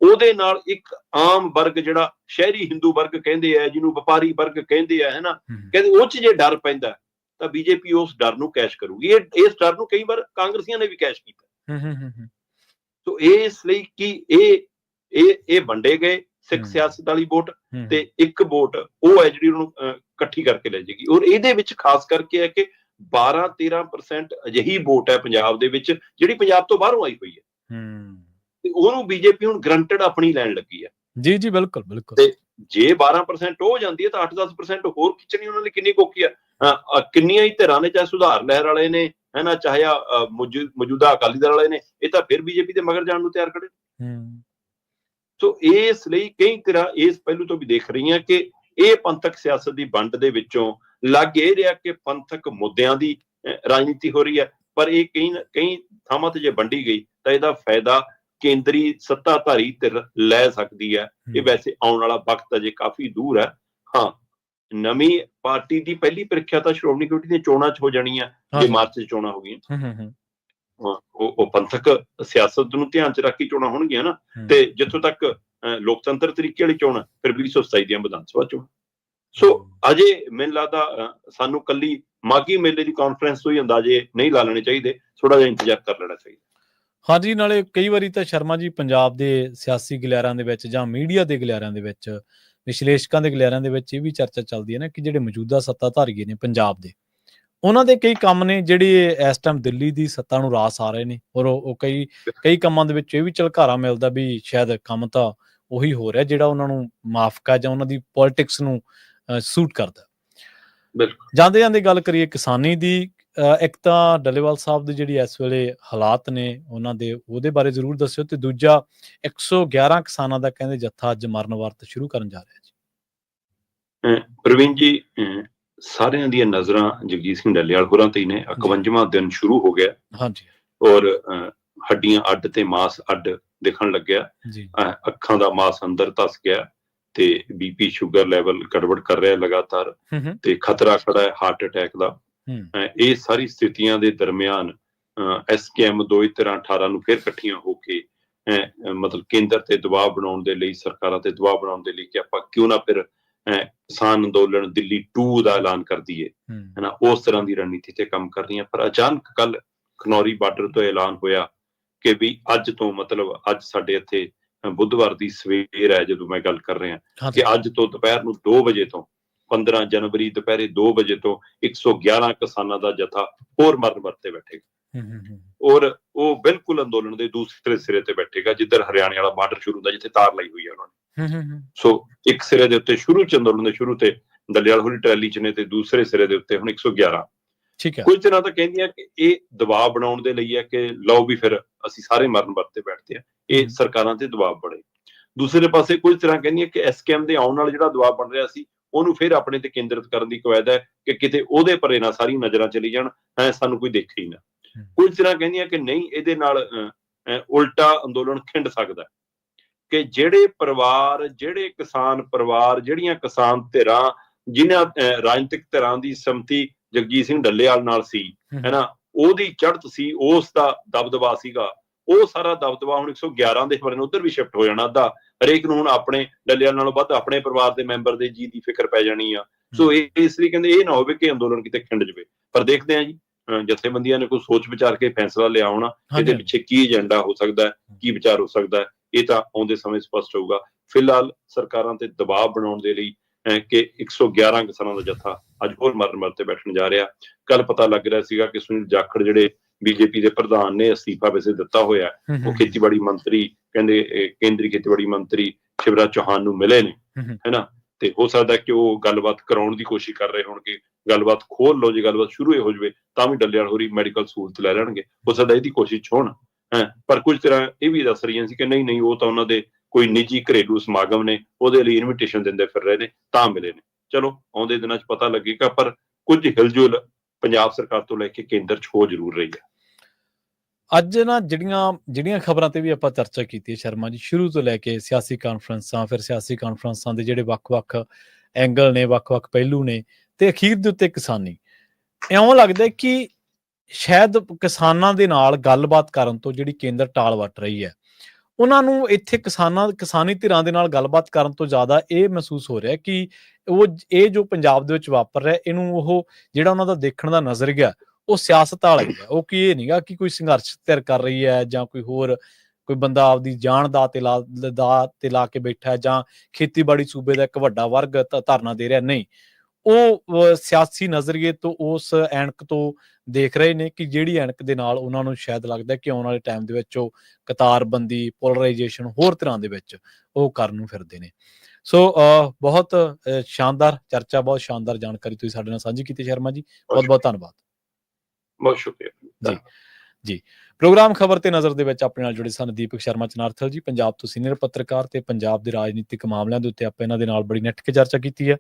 ਉਹਦੇ ਨਾਲ ਇੱਕ ਆਮ ਵਰਗ ਜਿਹੜਾ ਸ਼ਹਿਰੀ ਹਿੰਦੂ ਵਰਗ ਕਹਿੰਦੇ ਆ ਜਿਹਨੂੰ ਵਪਾਰੀ ਵਰਗ ਕਹਿੰਦੇ ਆ ਹੈਨਾ? ਕਹਿੰਦੇ ਉਹ 'ਚ ਜੇ ਡਰ ਪੈਂਦਾ ਤਾਂ ਬੀਜੇਪੀ ਉਸ ਡਰ ਨੂੰ ਕੈਸ਼ ਕਰੂਗੀ। ਇਹ ਇਸ ਡਰ ਨੂੰ ਕਈ ਵਾਰ ਕਾਂਗਰਸੀਆਂ ਨੇ ਵੀ ਕੈਸ਼ ਕੀਤਾ। ਹੂੰ, ਹੂੰ, ਹੂੰ, ਹੂੰ, ਸੋ ਇਸ ਲਈ ਕਿ ਇਹ ਇਹ ਇਹ ਵੰਡੇ ਗਏ ਸਿੱਖ। ਸਿਆਸਤ ਵਾਲੀ ਵੋਟ ਤੇ ਇੱਕ ਵੋਟ ਉਹ ਹੈ ਜਿਹੜੀ ਉਹਨੂੰ ਇਕੱਠੀ ਕਰਕੇ ਲੈ ਜਾਏਗੀ। ਔਰ ਇਹਦੇ ਵਿੱਚ ਖਾਸ ਕਰਕੇ ਹੈ ਕਿ 12 13% ਅਜਿਹੀ ਵੋਟ ਹੈ ਪੰਜਾਬ ਦੇ ਵਿੱਚ ਜਿਹੜੀ ਪੰਜਾਬ ਤੋਂ ਬਾਹਰੋਂ ਆਈ ਹੋਈ ਹੈ। ਹੂੰ, ਤੇ ਉਹਨੂੰ ਬੀਜੇਪੀ ਹੁਣ ਗਰੰਟਡ ਆਪਣੀ ਲੈਣ ਲੱਗੀ ਹੈ। ਜੀ ਜੀ ਬਿਲਕੁਲ ਬਿਲਕੁਲ। ਤੇ- ਜੇ 12% ਹੋ ਜਾਂਦੀ ਹੈ ਤਾਂ 8-10% ਹੋਰ ਖਿੱਚਣੀ ਉਹਨਾਂ ਲਈ ਕਿੰਨੀ ਕੋਕੀ ਆ ਕਿੰਨੀਆਂ ਹੀ ਧਿਰਾਂ ਨੇ ਚਾਹੇ ਸੁਧਾਰ ਲਹਿਰ ਵਾਲੇ ਨੇ ਹੈਨਾ ਚਾਹੇ ਅਹ, ਮੌਜੂ- ਮੌਜੂਦਾ ਅਕਾਲੀ ਦਲ ਵਾਲੇ ਨੇ ਇਹ ਤਾਂ ਫਿਰ ਬੀਜੇਪੀ ਦੇ ਮਗਰ ਜਾਣ ਨੂੰ ਤਿਆਰ ਖੜੇ ਹੂੰ, ਸੋ ਇਸ ਲਈ ਕਈ ਤਰ੍ਹਾਂ ਇਸ ਪਹਿਲੂ ਤੋਂ ਵੀ ਦੇਖ ਰਹੀਆਂ ਕਿ ਇਹ ਪੰਥਕ ਸਿਆਸਤ ਦੀ ਵੰਡ ਦੇ ਵਿੱਚੋਂ ਲੱਗ ਇਹ ਰਿਹਾ ਕਿ ਪੰਥਕ ਮੁੱਦਿਆਂ ਦੀ ਰਾਜਨੀਤੀ ਹੋ ਰਹੀ ਹੈ ਪਰ ਇਹ ਕਈ ਨਾ- ਕਈ ਥਾਵਾਂ ਤੇ ਜੇ ਵੰਡੀ ਗਈ ਤਾਂ ਇਹਦਾ ਫਾਇਦਾ ਕੇਂਦਰੀ ਸੱਤਾਧਾਰੀ ਧਿਰ ਲੈ ਸਕਦੀ ਹੈ। ਇਹ ਹੂੰ, ਵੈਸੇ ਆਉਣ ਵਾਲਾ ਵਕਤ ਅਜੇ ਕਾਫੀ ਦੂਰ ਹੈ। ਹਾਂ ਨਵੀਂ ਪਾਰਟੀ ਦੀ ਪਹਿਲੀ ਪ੍ਰੀਖਿਆ ਤਾਂ ਸ਼੍ਰੋਮਣੀ ਕਮੇਟੀ ਦੀਆਂ ਚੋਣਾਂ 'ਚ ਹੋ ਜਾਣੀਆਂ ਜੇ ਮਾਰਚ 'ਚ ਚੋਣਾਂ ਹੋ ਗਈਆਂ। ਹੂੰ, ਉਹ ਉਹ ਪੰਥਕ ਸਿਆਸਤ ਨੂੰ ਧਿਆਨ 'ਚ ਰੱਖ ਕੇ ਚੋਣਾਂ ਹੋਣਗੀਆਂ ਨਾ ਤੇ ਜਿੱਥੋਂ ਤੱਕ ਲੋਕਤੰਤਰ ਤਰੀਕੇ ਵਾਲੀ ਚੋਣ ਫਿਰ 2027 ਦੀਆਂ ਵਿਧਾਨ ਸਭਾ ਚੋਣ। ਸੋ ਅਜੇ ਮੈਨੂੰ ਲੱਗਦਾ ਸਾਨੂੰ ਕੱਲੀ ਮਾਗੀ ਮੇਲੇ ਦੀ ਕਾਨਫਰੰਸ ਤੋਂ ਹੀ ਅੰਦਾਜ਼ੇ ਨਹੀਂ ਲਾ ਲੈਣੇ ਚਾਹੀਦੇ ਥੋੜਾ ਜਿਹਾ ਇੰਤਜ਼ਾਰ ਕਰ ਲੈਣਾ ਚਾਹੀਦਾ। ਹਾਂਜੀ ਨਾਲੇ ਕਈ ਵਾਰੀ ਤਾਂ ਸ਼ਰਮਾ ਜੀ ਪੰਜਾਬ ਦੇ ਸਿਆਸੀ ਗਲਿਆਰਾਂ ਦੇ ਵਿੱਚ ਜਾਂ ਮੀਡੀਆ ਦੇ ਗਲਿਆਰਾਂ ਦੇ ਵਿੱਚ ਵਿਸ਼ਲੇਸ਼ਕਾਂ ਦੇ ਗਲਿਆਰਾਂ ਦੇ ਵਿੱਚ ਇਹ ਵੀ ਚਰਚਾ ਚੱਲਦੀ ਹੈ ਨਾ ਕਿ ਜਿਹੜੇ ਮੌਜੂਦਾ ਸੱਤਾਧਾਰੀ ਨੇ ਪੰਜਾਬ ਦੇ ਉਹਨਾਂ ਦੇ ਕਈ ਕੰਮ ਨੇ ਜਿਹੜੇ ਇਸ ਟਾਈਮ ਦਿੱਲੀ ਦੀ ਸੱਤਾ ਨੂੰ ਰਾਸ ਆ ਰਹੇ ਨੇ ਔਰ ਉਹ ਕਈ ਕਈ ਕੰਮਾਂ ਦੇ ਵਿੱਚ ਇਹ ਵੀ ਝਲਕਾਰਾ ਮਿਲਦਾ ਵੀ ਸ਼ਾਇਦ ਕੰਮ ਤਾਂ ਉਹੀ ਹੋ ਰਿਹਾ ਜਿਹੜਾ ਉਹਨਾਂ ਨੂੰ ਮਾਫਕਾ ਜਾਂ ਉਹਨਾਂ ਦੀ ਪੋਲਿਟਿਕਸ ਨੂੰ ਸੂਟ ਕਰਦਾ। ਬਿਲਕੁਲ। ਜਾਂਦੇ ਜਾਂਦੇ ਗੱਲ ਕਰੀਏ ਕਿਸਾਨੀ ਦੀ ਇੱਕ ਤਾਂ ਡੱਲੇਵਾਲ ਸਾਹਿਬ ਦੀ ਜਿਹੜੀ ਇਸ ਵੇਲੇ ਹਾਲਾਤ ਨੇ ਉਹਨਾਂ ਦੇ ਉਹਦੇ ਬਾਰੇ ਜ਼ਰੂਰ ਦੱਸਿਓ ਤੇ ਦੂਜਾ 111 ਕਿਸਾਨਾਂ ਦਾ ਕਹਿੰਦੇ ਜੱਥਾ ਅੱਜ ਮਰਨ ਵਰਤ ਸ਼ੁਰੂ ਕਰਨ ਜਾ ਰਿਹਾ ਜੀ। ਪ੍ਰਵੀਨ ਜੀ ਸਾਰਿਆਂ ਦੀਆਂ ਨਜ਼ਰਾਂ ਜਗਜੀਤ ਸਿੰਘ ਡੱਲੇਵਾਲ ਹੋਰਾਂ ਤੇ ਹੀ ਨੇ। 51ਵਾਂ ਦਿਨ ਸ਼ੁਰੂ ਹੋ ਗਿਆ। ਹਾਂਜੀ। ਔਰ ਹੱਡੀਆਂ ਅੱਡ ਤੇ ਮਾਸ ਅੱਡ ਦਿਖਣ ਲੱਗਿਆ। ਅੱਖਾਂ ਦਾ ਮਾਸ ਅੰਦਰ ਧਸ ਗਿਆ ਤੇ ਬੀਪੀ ਸ਼ੂਗਰ ਲੈਵਲ ਗੜਬੜ ਕਰ ਰਿਹਾ ਲਗਾਤਾਰ ਤੇ ਖਤਰਾ ਖੜਾ ਹੈ ਹਾਰਟ ਅਟੈਕ ਦਾ। ਇਹ ਸਾਰੀ ਸਥਿਤੀਆਂ ਦੇ ਦਰਮਿਆਨ ਐਸਕੇਐਮ 2018 ਨੂੰ ਫਿਰ ਇਕੱਠੀਆਂ ਹੋ ਕੇ ਮਤਲਬ ਕੇਂਦਰ ਤੇ ਦਬਾਅ ਬਣਾਉਣ ਦੇ ਲਈ ਸਰਕਾਰਾਂ ਤੇ ਦਬਾਅ ਬਣਾਉਣ ਦੇ ਲਈ ਕਿ ਆਪਾਂ ਕਿਉਂ ਨਾ ਫਿਰ ਕਿਸਾਨ ਅੰਦੋਲਨ ਦਿੱਲੀ 2 ਦਾ ਐਲਾਨ ਕਰ ਦਈਏ। ਹਨਾ ਉਸ ਤਰ੍ਹਾਂ ਦੀ ਰਣਨੀਤੀ ਤੇ ਕੰਮ ਕਰ ਰਹੀਆਂ। ਪਰ ਅਚਾਨਕ ਕੱਲ ਖਨੌਰੀ ਬਾਰਡਰ ਤੋਂ ਐਲਾਨ ਹੋਇਆ ਕਿ ਵੀ ਅੱਜ ਤੋਂ ਮਤਲਬ ਅੱਜ ਸਾਡੇ ਇੱਥੇ ਬੁੱਧਵਾਰ ਦੀ ਸਵੇਰ ਹੈ ਜਦੋਂ ਮੈਂ ਗੱਲ ਕਰ ਰਿਹਾ ਕਿ ਅੱਜ ਤੋਂ ਦੁਪਹਿਰ ਨੂੰ 2 ਵਜੇ ਤੋਂ 15 ਜਨਵਰੀ ਦੁਪਹਿਰੇ 2 ਵਜੇ ਤੋਂ 111 ਕਿਸਾਨਾਂ ਦਾ ਜਥਾ ਹੋਰ ਮਰਨ ਵਰਤੇ ਬੈਠੇਗਾ। ਹੂੰ ਹੂੰ ਹੂੰ। ਔਰ ਉਹ ਬਿਲਕੁਲ ਅੰਦੋਲਨ ਦੇ ਦੂਸਰੇ ਸਿਰੇ ਤੇ ਬੈਠੇਗਾ ਜਿੱਧਰ ਹਰਿਆਣੇ ਵਾਲਾ ਬਾਰਡਰ ਸ਼ੁਰੂ ਹੁੰਦਾ ਜਿੱਥੇ ਤਾਰ ਲਾਈ ਹੋਈ ਹੈ ਉਹਨਾਂ ਨੇ। ਹੂੰ ਹੂੰ ਹੂੰ। ਸੋ ਇੱਕ ਸਿਰੇ ਦੇ ਉੱਤੇ ਸ਼ੁਰੂ ਚ ਅੰਦੋਲਨ ਦੇ ਸ਼ੁਰੂ ਤੇ ਦਲਿਆਲ ਹੋਰੀ ਟਰੈਲੀ ਚ ਨੇ ਤੇ ਦੂਸਰੇ ਸਿਰੇ ਦੇ ਉੱਤੇ ਹੁਣ 111 ਠੀਕ ਹੈ। ਕੁਝ ਦਿਨਾਂ ਤਾਂ ਕਹਿੰਦੀਆਂ ਕਿ ਇਹ ਦਬਾਅ ਬਣਾਉਣ ਦੇ ਲਈ ਹੈ ਕਿ ਲਓ ਵੀ ਫਿਰ ਅਸੀਂ ਸਾਰੇ ਮਰਨ ਵਰਤੇ ਬੈਠਦੇ ਆ ਇਹ। ਸਰਕਾਰਾਂ ਤੇ ਦਬਾਅ ਬਣੇ ਦੂਸਰੇ ਪਾਸੇ ਕੁਝ ਤਰ੍ਹਾਂ ਕਹਿੰਦੀਆਂ ਕਿ ਐਸਕੇਐਮ ਦੇ ਆਉਣ ਨਾਲ ਜਿਹੜਾ ਦਬਾਅ ਬਣ ਰਿਹਾ ਸੀ ਉਹਨੂੰ ਫਿਰ ਆਪਣੇ ਤੇ ਕੇਂਦਰਿਤ ਕਰਨ ਦੀ ਕਵਾਇਦ ਹੈ ਕਿ ਕਿਤੇ ਉਹਦੇ ਪਰੇ ਨਾ ਸਾਰੀ ਨਜ਼ਰਾਂ ਚਲੀ ਜਾਣ ਐ ਸਾਨੂੰ ਕੋਈ ਦੇਖੇ ਹੀ ਨਾ। ਕੁਝ ਤਰ੍ਹਾਂ ਕਹਿੰਦੀਆਂ ਕਿ ਨਹੀਂ ਇਹਦੇ ਨਾਲ ਉਲਟਾ ਅੰਦੋਲਨ ਖਿੰਡ ਸਕਦਾ। ਕਿ ਜਿਹੜੇ ਪਰਿਵਾਰ ਜਿਹੜੇ ਕਿਸਾਨ ਪਰਿਵਾਰ ਜਿਹੜੀਆਂ ਕਿਸਾਨ ਧਿਰਾਂ ਜਿਨ੍ਹਾਂ ਰਾਜਨੀਤਿਕ ਧਿਰਾਂ ਦੀ ਸੰਮਤੀ ਜਗਜੀਤ ਸਿੰਘ ਡੱਲੇਵਾਲ ਨਾਲ ਸੀ। ਹੈਨਾ ਉਹਦੀ ਚੜ੍ਹਤ ਸੀ ਉਸ ਦਾ ਦਬਦਬਾ ਸੀਗਾ ਉਹ ਸਾਰਾ ਦਬਦਬਾ ਹੁਣ 111 ਦੇ ਹਵਾਲੇ ਨਾਲ ਉਧਰ ਵੀ ਸ਼ਿਫਟ ਹੋ ਜਾਣਾ ਅੱਧਾ। ਹਰੇਕ ਨੂੰ ਹੁਣ ਆਪਣੇ ਡੱਲੇਵਾਲ ਨਾਲੋਂ ਵੱਧ ਆਪਣੇ ਪਰਿਵਾਰ ਦੇ ਮੈਂਬਰ ਦੇ ਜੀ ਦੀ ਫਿਕਰ ਪੈ ਜਾਣੀ ਆ। ਸੋ ਇਹ ਇਸ ਲਈ ਕਹਿੰਦੇ ਇਹ ਨਾ ਹੋਵੇ ਕਿ ਅੰਦੋਲਨ ਕਿਤੇ ਖਿੰਡ ਜਵੇ। ਪਰ ਦੇਖਦੇ ਆ ਜੀ ਜਥੇਬੰਦੀਆਂ ਨੇ ਕੋਈ ਸੋਚ ਵਿਚਾਰ ਕੇ ਫੈਸਲਾ ਲਿਆਉਣਾ ਇਹਦੇ ਹਾਂਜੀ। ਪਿੱਛੇ ਕੀ ਏਜੰਡਾ ਹੋ ਸਕਦਾ ਹੈ ਕੀ ਵਿਚਾਰ ਹੋ ਸਕਦਾ ਹੈ ਇਹ ਤਾਂ ਆਉਂਦੇ ਸਮੇਂ ਸਪਸ਼ਟ ਹੋਊਗਾ। ਫਿਲਹਾਲ ਸਰਕਾਰਾਂ ਤੇ ਦਬਾਅ ਬਣਾਉਣ ਦੇ ਲਈ ਕਿ 111 ਕਿਸਾਨਾਂ ਦਾ ਜਥਾ ਅੱਜ ਹੋਰ ਮਰਨ ਮਰ ਤੇ ਬੈਠਣ ਜਾ ਰਿਹਾ। ਕੱਲ ਪਤਾ ਲੱਗ ਰਿਹਾ ਸੀਗਾ ਕਿ ਸੁਨੀਲ ਜਾਖੜ ਜਿਹੜੇ ਬੀਜੇਪੀ ਦੇ ਪ੍ਰਧਾਨ ਨੇ ਅਸਤੀਫਾ ਵੈਸੇ ਦਿੱਤਾ ਹੋਇਆ ਉਹ ਖੇਤੀਬਾੜੀ ਮੰਤਰੀ ਕਹਿੰਦੇ ਕੇਂਦਰੀ ਖੇਤੀਬਾੜੀ ਮੰਤਰੀ ਸ਼ਿਵਰਾਜ ਚੌਹਾਨ ਨੂੰ ਮਿਲੇ ਨੇ। ਹੈਨਾ ਤੇ ਹੋ ਸਕਦਾ ਕਿ ਉਹ ਗੱਲਬਾਤ ਕਰਾਉਣ ਦੀ ਕੋਸ਼ਿਸ਼ ਕਰ ਰਹੇ ਹੋਣਗੇ ਗੱਲਬਾਤ ਖੋਲ ਲਓ ਜੇ ਗੱਲਬਾਤ ਸ਼ੁਰੂ ਹੀ ਜਵੇ ਤਾਂ ਵੀ ਡੱਲੇਵਾਲ ਹੋਰੀ ਮੈਡੀਕਲ ਸਹੂਲਤ ਲੈ ਲੈਣਗੇ। ਹੋ ਸਕਦਾ ਇਹਦੀ ਕੋਸ਼ਿਸ਼ ਹੋਣ ਹੈ? ਪਰ ਕੁਝ ਤਰ੍ਹਾਂ ਇਹ ਵੀ ਦੱਸ ਰਹੀਆਂ ਸੀ ਕਿ ਨਹੀਂ ਨਹੀਂ ਉਹ ਤਾਂ ਉਹਨਾਂ ਦੇ ਕੋਈ ਨਿੱਜੀ ਘਰੇਲੂ ਸਮਾਗਮ ਨੇ ਉਹਦੇ ਲਈ ਇਨਵੀਟੇਸ਼ਨ ਦਿੰਦੇ ਫਿਰ ਰਹੇ ਨੇ ਤਾਂ ਮਿਲੇ ਨੇ। ਚਲੋ ਆਉਂਦੇ ਦਿਨਾਂ 'ਚ ਪਤਾ ਲੱਗੇਗਾ ਪਰ ਕੁਝ ਹਿਲਜੁਲ ਪੰਜਾਬ ਸਰਕਾਰ ਤੋਂ ਲੈ ਕੇ ਕੇਂਦਰ 'ਚ ਹੋ ਜ਼ਰੂਰ ਰਹੀ ਹੈ। ਅੱਜ ਨਾ ਜਿਹੜੀਆਂ ਜਿਹੜੀਆਂ ਖਬਰਾਂ ਤੇ ਵੀ ਆਪਾਂ ਚਰਚਾ ਕੀਤੀ ਹੈ ਸ਼ਰਮਾ ਜੀ, ਸ਼ੁਰੂ ਤੋਂ ਲੈ ਕੇ ਸਿਆਸੀ ਕਾਨਫਰੰਸਾਂ ਫਿਰ ਸਿਆਸੀ ਕਾਨਫਰੰਸਾਂ ਦੇ ਜਿਹੜੇ ਵੱਖ-ਵੱਖ ਐਂਗਲ ਨੇ, ਵੱਖ-ਵੱਖ ਪਹਿਲੂ ਨੇ ਤੇ ਅਖੀਰ ਦੇ ਉੱਤੇ ਕਿਸਾਨੀ। ਇਉਂ ਲੱਗਦਾ ਕਿ ਸ਼ਾਇਦ ਕਿਸਾਨਾਂ ਦੇ ਨਾਲ ਗੱਲਬਾਤ ਕਰਨ ਤੋਂ ਜਿਹੜੀ ਕੇਂਦਰ ਟਾਲ ਵੱਟ ਰਹੀ ਹੈ, ਉਹਨਾਂ ਨੂੰ ਇੱਥੇ ਕਿਸਾਨਾਂ, ਕਿਸਾਨੀ ਧਿਰਾਂ ਦੇ ਨਾਲ ਗੱਲਬਾਤ ਕਰਨ ਤੋਂ ਜ਼ਿਆਦਾ ਇਹ ਮਹਿਸੂਸ ਹੋ ਰਿਹਾ ਕਿ ਉਹ, ਇਹ ਜੋ ਪੰਜਾਬ ਦੇ ਵਿੱਚ ਵਾਪਰ ਰਿਹਾ, ਇਹਨੂੰ ਉਹ ਜਿਹੜਾ ਉਹਨਾਂ ਦਾ ਦੇਖਣ ਦਾ ਨਜ਼ਰੀਆ ਉਹ ਸਿਆਸਤ ਵਾਲਾ ਹੀ ਉਹ ਕੀ ਇਹ ਨਹੀਂਗਾ ਕਿ ਕੋਈ ਸੰਘਰਸ਼ ਧਿਰ ਕਰ ਰਹੀ ਹੈ ਜਾਂ ਕੋਈ ਹੋਰ ਕੋਈ ਬੰਦਾ ਆਪਦੀ ਜਾਨ ਦਾ ਤੇ ਲਾ ਦਾ ਤੇ ਲਾ ਕੇ ਬੈਠਾ ਜਾਂ ਖੇਤੀਬਾੜੀ ਸੂਬੇ ਦਾ ਇੱਕ ਵੱਡਾ ਵਰਗ ਧਰਨਾ ਦੇ ਰਿਹਾ। ਨਹੀਂ ਉਹ ਸਿਆਸੀ ਨਜ਼ਰੀਏ ਤੋਂ ਉਸ ਐਨਕ ਤੋਂ ਦੇਖ ਰਹੇ ਨੇ ਕਿ ਜਿਹੜੀ ਐਨਕ ਦੇ ਨਾਲ ਉਹਨਾਂ ਨੂੰ ਸ਼ਾਇਦ ਲੱਗਦਾ ਕਿ ਆਉਣ ਵਾਲੇ ਟਾਈਮ ਦੇ ਵਿੱਚ ਉਹ ਕਤਾਰਬੰਦੀ ਪੋਲਰਾਈਜੇਸ਼ਨ ਹੋਰ ਤਰ੍ਹਾਂ ਦੇ ਵਿੱਚ ਉਹ ਕਰਨ ਨੂੰ ਫਿਰਦੇ ਨੇ। ਸੋ ਬਹੁਤ ਸ਼ਾਨਦਾਰ ਚਰਚਾ ਬਹੁਤ ਸ਼ਾਨਦਾਰ ਜਾਣਕਾਰੀ ਤੁਸੀਂ ਸਾਡੇ ਨਾਲ ਸਾਂਝੀ ਕੀਤੀ ਸ਼ਰਮਾ ਜੀ। ਬਹੁਤ ਬਹੁਤ ਧੰਨਵਾਦ। ਬਹੁਤ ਸ਼ੁਕਰੀਆ। ਜੀ। ਪ੍ਰੋਗਰਾਮ ਖਬਰ ਤੇ ਨਜ਼ਰ ਦੇ ਵਿੱਚ ਆਪਣੇ ਨਾਲ ਜੁੜੇ ਸਨ ਦੀਪਕ ਸ਼ਰਮਾ ਚਨਾਰਥਲ ਜੀ। ਪੰਜਾਬ ਤੋਂ ਸੀਨੀਅਰ ਪੱਤਰਕਾਰ ਤੇ ਪੰਜਾਬ ਦੇ ਰਾਜਨੀਤਿਕ ਮਾਮਲਿਆਂ ਦੇ ਉੱਤੇ ਆਪਾਂ ਇਹਨਾਂ ਦੇ ਨਾਲ ਬੜੀ ਨੱਟ ਕੇ ਚਰਚਾ ਕੀਤੀ ਹੈ।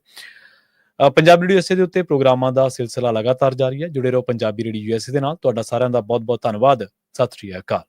ਪੰਜਾਬੀ ਰੇਡੀਓ ਐਸਏ ਦੇ ਉੱਤੇ ਪ੍ਰੋਗਰਾਮਾਂ ਦਾ ਸਿਲਸਿਲਾ ਲਗਾਤਾਰ ਜਾਰੀ ਹੈ। ਜੁੜੇ ਰਹੋ ਪੰਜਾਬੀ ਰੇਡੀਓ ਯੂਐਸਏ ਦੇ ਨਾਲ। ਤੁਹਾਡਾ ਸਾਰਿਆਂ ਦਾ ਬਹੁਤ ਬਹੁਤ ਧੰਨਵਾਦ। ਸਤਿ ਸ਼੍ਰੀ ਅਕਾਲ।